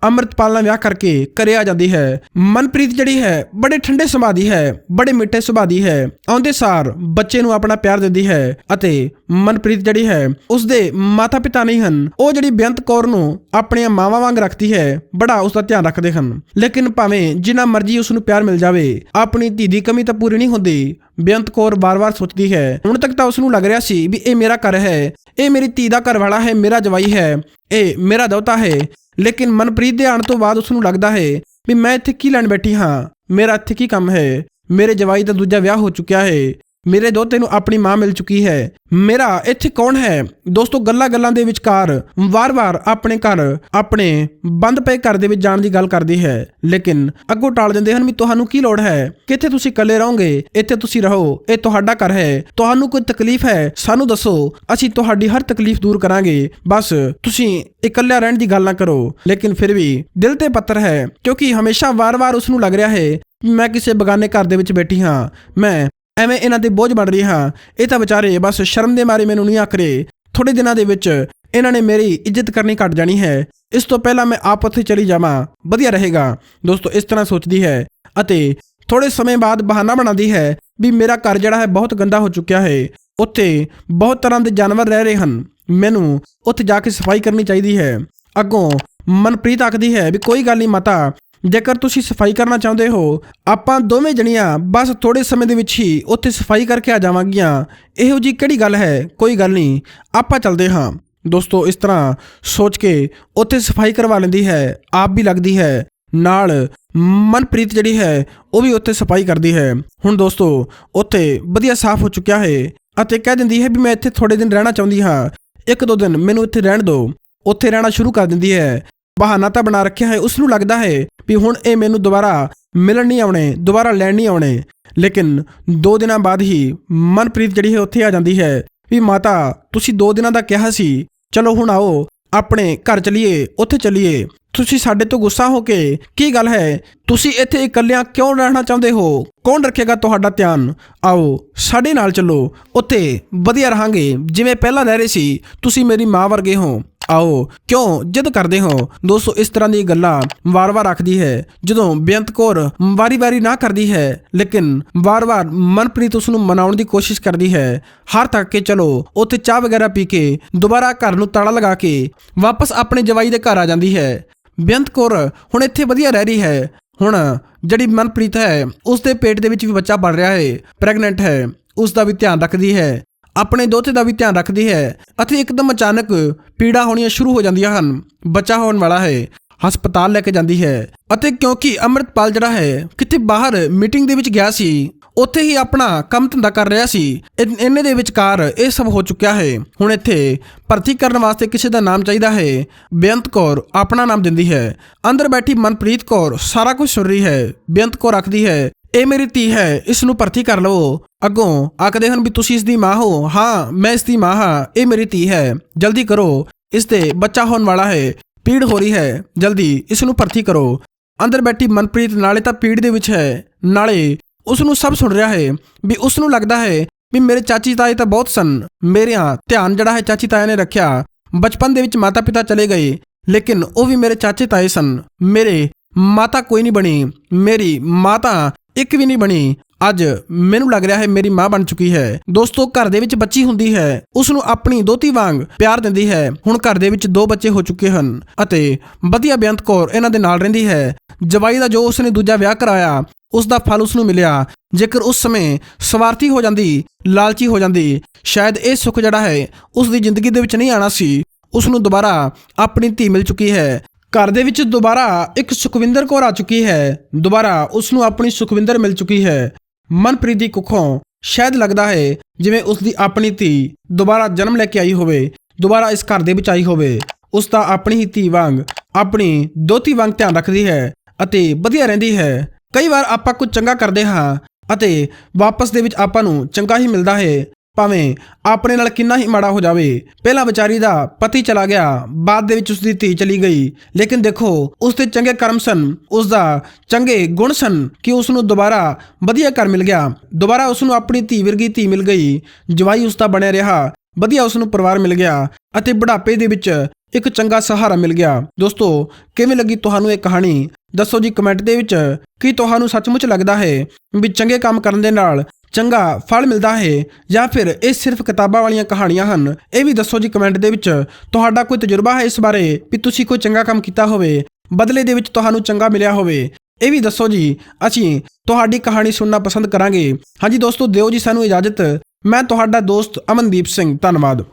ਅੰਮ੍ਰਿਤਪਾਲ ਨਾਲ ਵਿਆਹ ਕਰਕੇ ਘਰੇ ਆ ਜਾਂਦੀ ਹੈ। ਮਨਪ੍ਰੀਤ ਜਿਹੜੀ ਹੈ, ਬੜੇ ਠੰਡੇ ਸੁਭਾਅ ਦੀ ਹੈ, ਬੜੇ ਮਿੱਠੇ ਸੁਭਾਅ ਦੀ ਹੈ, ਆਉਂਦੇ ਸਾਰ ਬੱਚੇ ਨੂੰ ਆਪਣਾ ਪਿਆਰ ਦਿੰਦੀ ਹੈ ਅਤੇ ਮਨਪ੍ਰੀਤ ਜਿਹੜੀ ਹੈ, ਉਸਦੇ ਮਾਤਾ ਪਿਤਾ ਨਹੀਂ ਹਨ। ਉਹ ਜਿਹੜੀ ਬੇਅੰਤ ਕੌਰ ਨੂੰ ਆਪਣੀਆਂ ਮਾਵਾਂ ਵਾਂਗ ਰੱਖਦੀ ਹੈ, ਬੜਾ ਉਸ ਦਾ ਧਿਆਨ ਰੱਖਦੇ ਹਨ। ਲੇਕਿਨ ਭਾਵੇਂ ਜਿੰਨਾ ਮਰਜ਼ੀ ਉਸ ਨੂੰ ਪਿਆਰ ਮਿਲ ਜਾਵੇ, ਆਪਣੀ ਧੀ ਦੀ ਕਮੀ ਤਾਂ ਪੂਰੀ ਨਹੀਂ ਹੁੰਦੀ ਬੇਅੰਤ ਕੌਰ ਬਾਰ-ਬਾਰ ਸੋਚਦੀ ਹੈ। ਹੁਣ ਤੱਕ ਤਾਂ ਉਸ ਨੂੰ ਲੱਗ ਰਿਹਾ ਸੀ ਵੀ ਇਹ ਮੇਰਾ ਘਰ ਹੈ। ਇਹ ਮੇਰੀ ਧੀ ਦਾ ਘਰ ਵਾਲਾ ਹੈ, ਮੇਰਾ ਜਵਾਈ ਹੈ। ਇਹ ਮੇਰਾ ਦੋਤਾ ਹੈ। ਲੇਕਿਨ ਮਨਪ੍ਰੀਤ ਦੇ ਆਉਣ ਤੋਂ ਬਾਅਦ ਉਸ ਨੂੰ ਲੱਗਦਾ ਹੈ ਵੀ ਮੈਂ ਇੱਥੇ ਕੀ ਲੈਣ ਬੈਠੀ ਹਾਂ? ਮੇਰਾ ਇੱਥੇ ਕੀ ਕੰਮ ਹੈ? ਮੇਰੇ ਜਵਾਈ ਦਾ ਦੂਜਾ ਵਿਆਹ ਹੋ ਚੁੱਕਿਆ ਹੈ। ਮੇਰੇ ਦੋਤੇ ਨੂੰ ਆਪਣੀ ਮਾਂ ਮਿਲ ਚੁੱਕੀ ਹੈ। ਮੇਰਾ ਇੱਥੇ ਕੌਣ ਹੈ? ਦੋਸਤੋ ਗੱਲਾਂ ਗੱਲਾਂ ਦੇ ਵਿਚਕਾਰ ਵਾਰ-ਵਾਰ ਆਪਣੇ ਘਰ, ਆਪਣੇ ਬੰਦ ਪਏ ਘਰ ਦੇ ਵਿੱਚ ਜਾਣ ਦੀ ਗੱਲ ਕਰਦੀ ਹੈ। ਲੇਕਿਨ ਅੱਗੋਂ ਟਾਲ ਦਿੰਦੇ ਹਨ ਵੀ ਤੁਹਾਨੂੰ ਕੀ ਲੋੜ ਹੈ? ਕਿੱਥੇ ਤੁਸੀਂ ਇਕੱਲੇ ਰਹੋਗੇ? ਇੱਥੇ ਤੁਸੀਂ ਰਹੋ। ਇਹ ਤੁਹਾਡਾ ਘਰ ਹੈ। ਤੁਹਾਨੂੰ ਕੋਈ ਤਕਲੀਫ ਹੈ? ਸਾਨੂੰ ਦੱਸੋ। ਅਸੀਂ ਤੁਹਾਡੀ ਹਰ ਤਕਲੀਫ ਦੂਰ ਕਰਾਂਗੇ। ਬਸ ਤੁਸੀਂ ਇਕੱਲਿਆਂ ਰਹਿਣ ਦੀ ਗੱਲ ਨਾ ਕਰੋ। ਲੇਕਿਨ ਫਿਰ ਵੀ ਦਿਲ ਤੇ ਪੱਤਰ ਹੈ, ਕਿਉਂਕਿ ਹਮੇਸ਼ਾ ਵਾਰ-ਵਾਰ ਉਸ ਨੂੰ ਲੱਗ ਰਿਹਾ ਹੈ, ਮੈਂ ਕਿਸੇ ਬਗਾਨੇ ਘਰ ਦੇ ਵਿੱਚ ਬੈਠੀ ਹਾਂ। ਮੈਂ ਐਵੇਂ ਇਹਨਾਂ ਦੇ ਬੋਝ ਬਣ ਰਹੀ ਹਾਂ। ਇਹ ਤਾਂ ਵਿਚਾਰੇ ਬਸ ਸ਼ਰਮ ਦੇ ਮਾਰੇ ਮੈਨੂੰ ਨਹੀਂ ਆਕਰੇ ਥੋੜੇ ਦਿਨਾਂ ਦੇ ਵਿੱਚ ਇਹਨਾਂ ਨੇ ਮੇਰੀ ਇੱਜ਼ਤ ਕਰਨੀ ਘਟ ਜਾਣੀ ਹੈ। ਇਸ ਤੋਂ ਪਹਿਲਾਂ ਮੈਂ ਆਪ ਉੱਥੇ ਚਲੀ ਜਾਵਾਂ। ਵਧੀਆ ਰਹੇਗਾ। ਦੋਸਤੋ, ਇਸ ਤਰ੍ਹਾਂ ਸੋਚਦੀ ਹੈ ਅਤੇ ਥੋੜੇ ਸਮੇਂ ਬਾਅਦ ਬਹਾਨਾ ਬਣਾਉਂਦੀ ਹੈ ਵੀ ਮੇਰਾ ਘਰ ਜਿਹੜਾ ਹੈ ਬਹੁਤ ਗੰਦਾ ਹੋ ਚੁੱਕਿਆ ਹੈ। ਉੱਥੇ ਬਹੁਤ ਤਰ੍ਹਾਂ ਦੇ ਜਾਨਵਰ ਰਹਿ ਰਹੇ ਹਨ। ਮੈਨੂੰ ਉੱਥੇ ਜਾ ਕੇ ਸਫ਼ਾਈ ਕਰਨੀ ਚਾਹੀਦੀ ਹੈ। ਅੱਗੋਂ ਮਨਪ੍ਰੀਤ ਆਖਦੀ ਹੈ ਵੀ ਕੋਈ ਗੱਲ ਨਹੀਂ ਮਾਤਾ ਜੇਕਰ ਤੁਸੀਂ ਸਫ਼ਾਈ ਕਰਨਾ ਚਾਹੁੰਦੇ ਹੋ, ਆਪਾਂ ਦੋਵੇਂ ਜਣੀਆਂ ਬਸ ਥੋੜੇ ਸਮੇਂ ਦੇ ਵਿੱਚ ਹੀ ਉੱਥੇ ਸਫ਼ਾਈ ਕਰਕੇ ਆ ਜਾਵਾਂਗੀਆਂ। ਇਹੋ ਜੀ ਕਿਹੜੀ ਗੱਲ ਹੈ? ਕੋਈ ਗੱਲ ਨਹੀਂ, ਆਪਾਂ ਚੱਲਦੇ ਹਾਂ। ਦੋਸਤੋ, ਇਸ ਤਰ੍ਹਾਂ ਸੋਚ ਕੇ ਉੱਥੇ ਸਫ਼ਾਈ ਕਰਵਾ ਲੈਂਦੀ ਹੈ, ਆਪ ਵੀ ਲੱਗਦੀ ਹੈ। ਨਾਲ ਮਨਪ੍ਰੀਤ ਜਿਹੜੀ ਹੈ, ਉਹ ਵੀ ਉੱਥੇ ਸਫ਼ਾਈ ਕਰਦੀ ਹੈ। ਹੁਣ ਦੋਸਤੋ, ਉੱਥੇ ਵਧੀਆ ਸਾਫ਼ ਹੋ ਚੁੱਕਿਆ ਹੈ ਅਤੇ ਕਹਿ ਦਿੰਦੀ ਹੈ ਵੀ ਮੈਂ ਇੱਥੇ ਥੋੜੇ ਦਿਨ ਰਹਿਣਾ ਚਾਹੁੰਦੀ ਹਾਂ। ਇੱਕ ਦੋ ਦਿਨ ਮੈਨੂੰ ਇੱਥੇ ਰਹਿਣ ਦਿਓ। ਉੱਥੇ ਰਹਿਣਾ ਸ਼ੁਰੂ ਕਰ ਦਿੰਦੀ ਹੈ। ਬਹਾਨਾ ਤਾਂ ਬਣਾ ਰੱਖਿਆ ਹੈ ਉਸ ਨੂੰ ਲੱਗਦਾ ਹੈ ਵੀ ਹੁਣ ਇਹ ਮੈਨੂੰ ਦੁਬਾਰਾ ਮਿਲਣ ਨਹੀਂ ਆਉਣੇ, ਦੁਬਾਰਾ ਲੈਣ ਨਹੀਂ ਆਉਣੇ। ਲੇਕਿਨ 2 ਦਿਨਾਂ ਬਾਅਦ ਹੀ ਮਨਪ੍ਰੀਤ ਜਿਹੜੀ ਹੈ ਉੱਥੇ ਆ ਜਾਂਦੀ ਹੈ ਵੀ, ਮਾਤਾ, ਤੁਸੀਂ 2 ਦਿਨਾਂ ਦਾ ਕਿਹਾ ਸੀ, ਚਲੋ ਹੁਣ ਆਓ, ਆਪਣੇ ਘਰ ਚਲੀਏ, ਉੱਥੇ ਚਲੀਏ। ਤੁਸੀਂ ਸਾਡੇ ਤੋਂ ਗੁੱਸਾ ਹੋ ਕੇ ਕੀ ਗੱਲ ਹੈ? ਤੁਸੀਂ ਇੱਥੇ ਇਕੱਲਿਆਂ ਕਿਉਂ ਰਹਿਣਾ ਚਾਹੁੰਦੇ ਹੋ? ਕੌਣ ਰੱਖੇਗਾ ਤੁਹਾਡਾ ਧਿਆਨ? ਆਓ, ਸਾਡੇ ਨਾਲ ਚੱਲੋ, ਉੱਥੇ ਵਧੀਆ ਰਹਾਂਗੇ। ਜਿਵੇਂ ਪਹਿਲਾਂ ਰਹਿ ਰਹੇ ਸੀ, ਤੁਸੀਂ ਮੇਰੀ ਮਾਂ ਵਰਗੇ ਹੋ। ਆਓ। ਕਿਉਂ? ਜਿੱਦ ਕਰਦੇ ਹੋ। ਦੋਸਤੋ, ਇਸ ਤਰ੍ਹਾਂ ਦੀ ਗੱਲਾਂ ਵਾਰ-ਵਾਰ ਆਖਦੀ ਹੈ। ਜਦੋਂ ਬੇਅੰਤ ਕੌਰ ਵਾਰੀ-ਵਾਰੀ ਨਾ ਕਰਦੀ ਹੈ, ਲੇਕਿਨ ਵਾਰ-ਵਾਰ ਮਨਪ੍ਰੀਤ ਉਸ ਨੂੰ ਮਨਾਉਣ ਦੀ ਕੋਸ਼ਿਸ਼ ਕਰਦੀ ਹੈ। ਹਰ ਤੱਕ ਕੇ ਚਲੋ, ਉੱਥੇ ਚਾਹ ਵਗੈਰਾ ਪੀ ਕੇ ਦੁਬਾਰਾ ਘਰ ਨੂੰ ਤਾਲਾ ਲਗਾ ਕੇ ਵਾਪਸ ਆਪਣੇ ਜਵਾਈ ਦੇ ਘਰ ਆ ਜਾਂਦੀ ਹੈ। ਬੇਅੰਤ ਕੌਰ ਹੁਣ ਇੱਥੇ ਵਧੀਆ ਰਹਿ ਰਹੀ ਹੈ। ਹੁਣ ਜਿਹੜੀ ਮਨਪ੍ਰੀਤ ਹੈ ਉਸ ਦੇ ਪੇਟ ਦੇ ਵਿੱਚ ਵੀ ਬੱਚਾ ਬਣ ਰਿਹਾ ਹੈ। ਪ੍ਰੈਗਨੈਂਟ ਹੈ। ਉਸ ਦਾ ਵੀ ਧਿਆਨ ਰੱਖਦੀ ਹੈ। ਆਪਣੇ ਦੋਤੇ ਦਾ ਵੀ ਧਿਆਨ ਰੱਖਦੀ ਹੈ ਅਤੇ ਇੱਕਦਮ ਅਚਾਨਕ ਪੀੜਾ ਹੋਣੀਆਂ ਸ਼ੁਰੂ ਹੋ ਜਾਂਦੀਆਂ ਹਨ, ਬੱਚਾ ਹੋਣ ਵਾਲਾ ਹੈ, ਹਸਪਤਾਲ ਲੈ ਕੇ ਜਾਂਦੀ ਹੈ ਅਤੇ ਕਿਉਂਕਿ ਅੰਮ੍ਰਿਤਪਾਲ ਜਿਹੜਾ ਹੈ ਕਿਤੇ ਬਾਹਰ ਮੀਟਿੰਗ ਦੇ ਵਿੱਚ ਗਿਆ ਸੀ, ਉੱਥੇ ਹੀ ਆਪਣਾ ਕੰਮ ਧੰਦਾ ਕਰ ਰਿਹਾ ਸੀ, ਇਨ- ਇੰਨੇ ਦੇ ਵਿਚਕਾਰ ਇਹ ਸਭ ਹੋ ਚੁੱਕਿਆ ਹੈ। ਹੁਣ ਇੱਥੇ ਭਰਤੀ ਕਰਨ ਵਾਸਤੇ ਕਿਸੇ ਦਾ ਨਾਮ ਚਾਹੀਦਾ ਹੈ, ਬੇਅੰਤ ਕੌਰ ਆਪਣਾ ਨਾਮ ਦਿੰਦੀ ਹੈ। ਅੰਦਰ ਬੈਠੀ ਮਨਪ੍ਰੀਤ ਕੌਰ ਸਾਰਾ ਕੁਝ ਸੁਣ ਰਹੀ ਹੈ, ਬੇਅੰਤ ਕੌਰ ਆਖਦੀ ਹੈ ਇਹ ਮੇਰੀ ਧੀ ਹੈ ਇਸ ਨੂੰ ਭਰਤੀ ਕਰ ਲਵੋ। ਅੱਗੋਂ ਆਖਦੇ ਹਨ ਵੀ ਤੁਸੀਂ ਇਸ ਦੀ ਮਾਂ ਹੋ। ਹਾਂ, ਮੈਂ ਇਸ ਦੀ ਮਾਂ ਹਾਂ, ਇਹ ਮੇਰੀ ਧੀ ਹੈ। ਜਲਦੀ ਕਰੋ, ਇਸ ਦੇ ਬੱਚਾ ਹੋਣ ਵਾਲਾ ਹੈ, ਪੀੜ ਹੋ ਰਹੀ ਹੈ। ਜਲਦੀ ਇਸ ਨੂੰ ਭਰਤੀ ਕਰੋ। ਅੰਦਰ ਬੈਠੀ ਮਨਪ੍ਰੀਤ ਨਾਲੇ ਤਾਂ ਪੀੜ ਦੇ ਵਿੱਚ ਹੈ। ਨਾਲੇ ਉਸ ਨੂੰ ਸਭ ਸੁਣ ਰਿਹਾ ਹੈ ਵੀ ਉਸ ਨੂੰ ਲੱਗਦਾ ਹੈ ਵੀ ਮੇਰੇ ਚਾਚੀ ਤਾਏ ਤਾਂ ਬਹੁਤ ਸਨ। ਮੇਰਿਆਂ ਧਿਆਨ ਜਿਹੜਾ ਹੈ ਚਾਚੀ ਤਾਇਆ ਨੇ ਰੱਖਿਆ, ਬਚਪਨ ਦੇ ਵਿੱਚ ਮਾਤਾ ਪਿਤਾ ਚਲੇ ਗਏ, ਲੇਕਿਨ ਉਹ ਵੀ ਮੇਰੇ ਚਾਚੇ ਤਾਏ ਸਨ। ਮੇਰੇ ਮਾਤਾ ਕੋਈ ਨਹੀਂ ਬਣੀ। ਮੇਰੀ ਮਾਤਾ ਇੱਕ ਵੀ ਨਹੀਂ ਬਣੀ। ਅੱਜ ਮੈਨੂੰ ਲੱਗ ਰਿਹਾ ਹੈ ਮੇਰੀ ਮਾਂ ਬਣ ਚੁੱਕੀ ਹੈ। ਦੋਸਤੋ, ਘਰ ਦੇ ਵਿੱਚ ਬੱਚੀ ਹੁੰਦੀ ਹੈ। ਉਸ ਨੂੰ ਆਪਣੀ ਦੋਤੀ ਵਾਂਗ ਪਿਆਰ ਦਿੰਦੀ ਹੈ। ਹੁਣ ਘਰ ਦੇ ਵਿੱਚ ਦੋ ਬੱਚੇ ਹੋ ਚੁੱਕੇ ਹਨ ਅਤੇ ਵਧੀਆ ਬੇਅੰਤ ਕੌਰ ਇਹਨਾਂ ਦੇ ਨਾਲ ਰਹਿੰਦੀ ਹੈ। ਜਵਾਈ ਦਾ ਜੋ ਉਸਨੇ ਦੂਜਾ ਵਿਆਹ ਕਰਾਇਆ ਉਸ ਦਾ ਫਲ ਉਸ ਨੂੰ ਮਿਲਿਆ। ਜੇਕਰ ਉਸ ਸਮੇਂ ਸਵਾਰਥੀ ਹੋ ਜਾਂਦੀ, ਲਾਲਚੀ ਹੋ ਜਾਂਦੀ, ਸ਼ਾਇਦ ਇਹ ਸੁੱਖ ਜਿਹੜਾ ਹੈ ਉਸ ਦੀ ਜ਼ਿੰਦਗੀ ਦੇ ਵਿੱਚ ਨਹੀਂ ਆਣਾ ਸੀ। ਉਸ ਨੂੰ ਦੁਬਾਰਾ ਆਪਣੀ ਧੀ ਮਿਲ ਚੁੱਕੀ ਹੈ। ਘਰ ਦੇ ਵਿੱਚ ਦੁਬਾਰਾ ਇੱਕ ਸੁਖਵਿੰਦਰ ਕੌਰ ਆ ਚੁੱਕੀ ਹੈ। ਦੁਬਾਰਾ ਉਸ ਨੂੰ ਆਪਣੀ ਸੁਖਵਿੰਦਰ ਮਿਲ ਚੁੱਕੀ ਹੈ। ਮਨਪ੍ਰੀਤ ਦੀ ਕੁੱਖੋਂ ਸ਼ਾਇਦ ਲੱਗਦਾ ਹੈ ਜਿਵੇਂ ਉਸ ਦੀ ਆਪਣੀ ਧੀ ਦੁਬਾਰਾ ਜਨਮ ਲੈ ਕੇ ਆਈ ਹੋਵੇ, ਦੁਬਾਰਾ ਇਸ ਘਰ ਦੇ ਵਿੱਚ ਆਈ ਹੋਵੇ। ਉਸ ਦਾ ਆਪਣੀ ਹੀ ਧੀ ਵਾਂਗ ਆਪਣੀ ਦੋਤੀ ਵਾਂਗ ਧਿਆਨ ਰੱਖਦੀ ਹੈ ਅਤੇ ਵਧੀਆ ਰਹਿੰਦੀ ਹੈ। ਕਈ ਵਾਰ ਆਪਾਂ ਕੁਝ ਚੰਗਾ ਕਰਦੇ ਹਾਂ ਅਤੇ ਵਾਪਸ ਦੇ ਵਿੱਚ ਆਪਾਂ ਨੂੰ ਚੰਗਾ ਹੀ ਮਿਲਦਾ ਹੈ। ਭਾਵੇਂ ਆਪਣੇ ਨਾਲ ਕਿੰਨਾ ਹੀ ਮਾੜਾ ਹੋ ਜਾਵੇ। ਪਹਿਲਾਂ ਵਿਚਾਰੀ ਦਾ ਪਤੀ ਚਲਾ ਗਿਆ, ਬਾਅਦ ਦੇ ਵਿੱਚ ਉਸ ਦੀ ਧੀ ਚਲੀ ਗਈ। ਲੇਕਿਨ ਦੇਖੋ ਉਸ ਦੇ ਚੰਗੇ ਕਰਮ ਸਨ ਉਸ ਦਾ ਚੰਗੇ ਗੁਣ ਸਨ ਕਿ ਉਸ ਨੂੰ ਦੁਬਾਰਾ ਵਧੀਆ ਘਰ ਮਿਲ ਗਿਆ। ਦੁਬਾਰਾ ਉਸ ਨੂੰ ਆਪਣੀ ਧੀ ਵਰਗੀ ਧੀ ਮਿਲ ਗਈ। ਜਵਾਈ ਉਸ ਦਾ ਬਣਿਆ ਰਿਹਾ, ਵਧੀਆ ਉਸ ਨੂੰ ਪਰਿਵਾਰ ਮਿਲ ਗਿਆ ਅਤੇ ਬੁਢਾਪੇ ਦੇ ਵਿੱਚ ਇੱਕ ਚੰਗਾ ਸਹਾਰਾ ਮਿਲ ਗਿਆ। ਦੋਸਤੋ, ਕਿਵੇਂ ਲੱਗੀ ਤੁਹਾਨੂੰ ਇਹ ਕਹਾਣੀ? ਦੱਸੋ ਜੀ ਕਮੈਂਟ ਦੇ ਵਿੱਚ ਕੀ ਤੁਹਾਨੂੰ ਸੱਚਮੁੱਚ ਲੱਗਦਾ ਹੈ ਵੀ ਚੰਗੇ ਕੰਮ ਕਰਨ ਦੇ ਨਾਲ ਚੰਗਾ ਫਲ ਮਿਲਦਾ ਹੈ ਜਾਂ ਫਿਰ ਇਹ ਸਿਰਫ ਕਿਤਾਬਾਂ ਵਾਲੀਆਂ ਕਹਾਣੀਆਂ ਹਨ? ਇਹ ਵੀ ਦੱਸੋ ਜੀ ਕਮੈਂਟ ਦੇ ਵਿੱਚ। ਤੁਹਾਡਾ ਕੋਈ ਤਜਰਬਾ ਹੈ ਇਸ ਬਾਰੇ? ਵੀ ਤੁਸੀਂ ਕੋਈ ਚੰਗਾ ਕੰਮ ਕੀਤਾ ਹੋਵੇ, ਬਦਲੇ ਦੇ ਵਿੱਚ ਤੁਹਾਨੂੰ ਚੰਗਾ ਮਿਲਿਆ ਹੋਵੇ। ਇਹ ਵੀ ਦੱਸੋ ਜੀ। ਅਸੀਂ ਤੁਹਾਡੀ ਕਹਾਣੀ ਸੁਣਨਾ ਪਸੰਦ ਕਰਾਂਗੇ। ਹਾਂਜੀ ਦੋਸਤੋ, ਦਿਓ ਜੀ ਸਾਨੂੰ ਇਜਾਜ਼ਤ। ਮੈਂ ਤੁਹਾਡਾ ਦੋਸਤ ਅਮਨਦੀਪ ਸਿੰਘ। ਧੰਨਵਾਦ।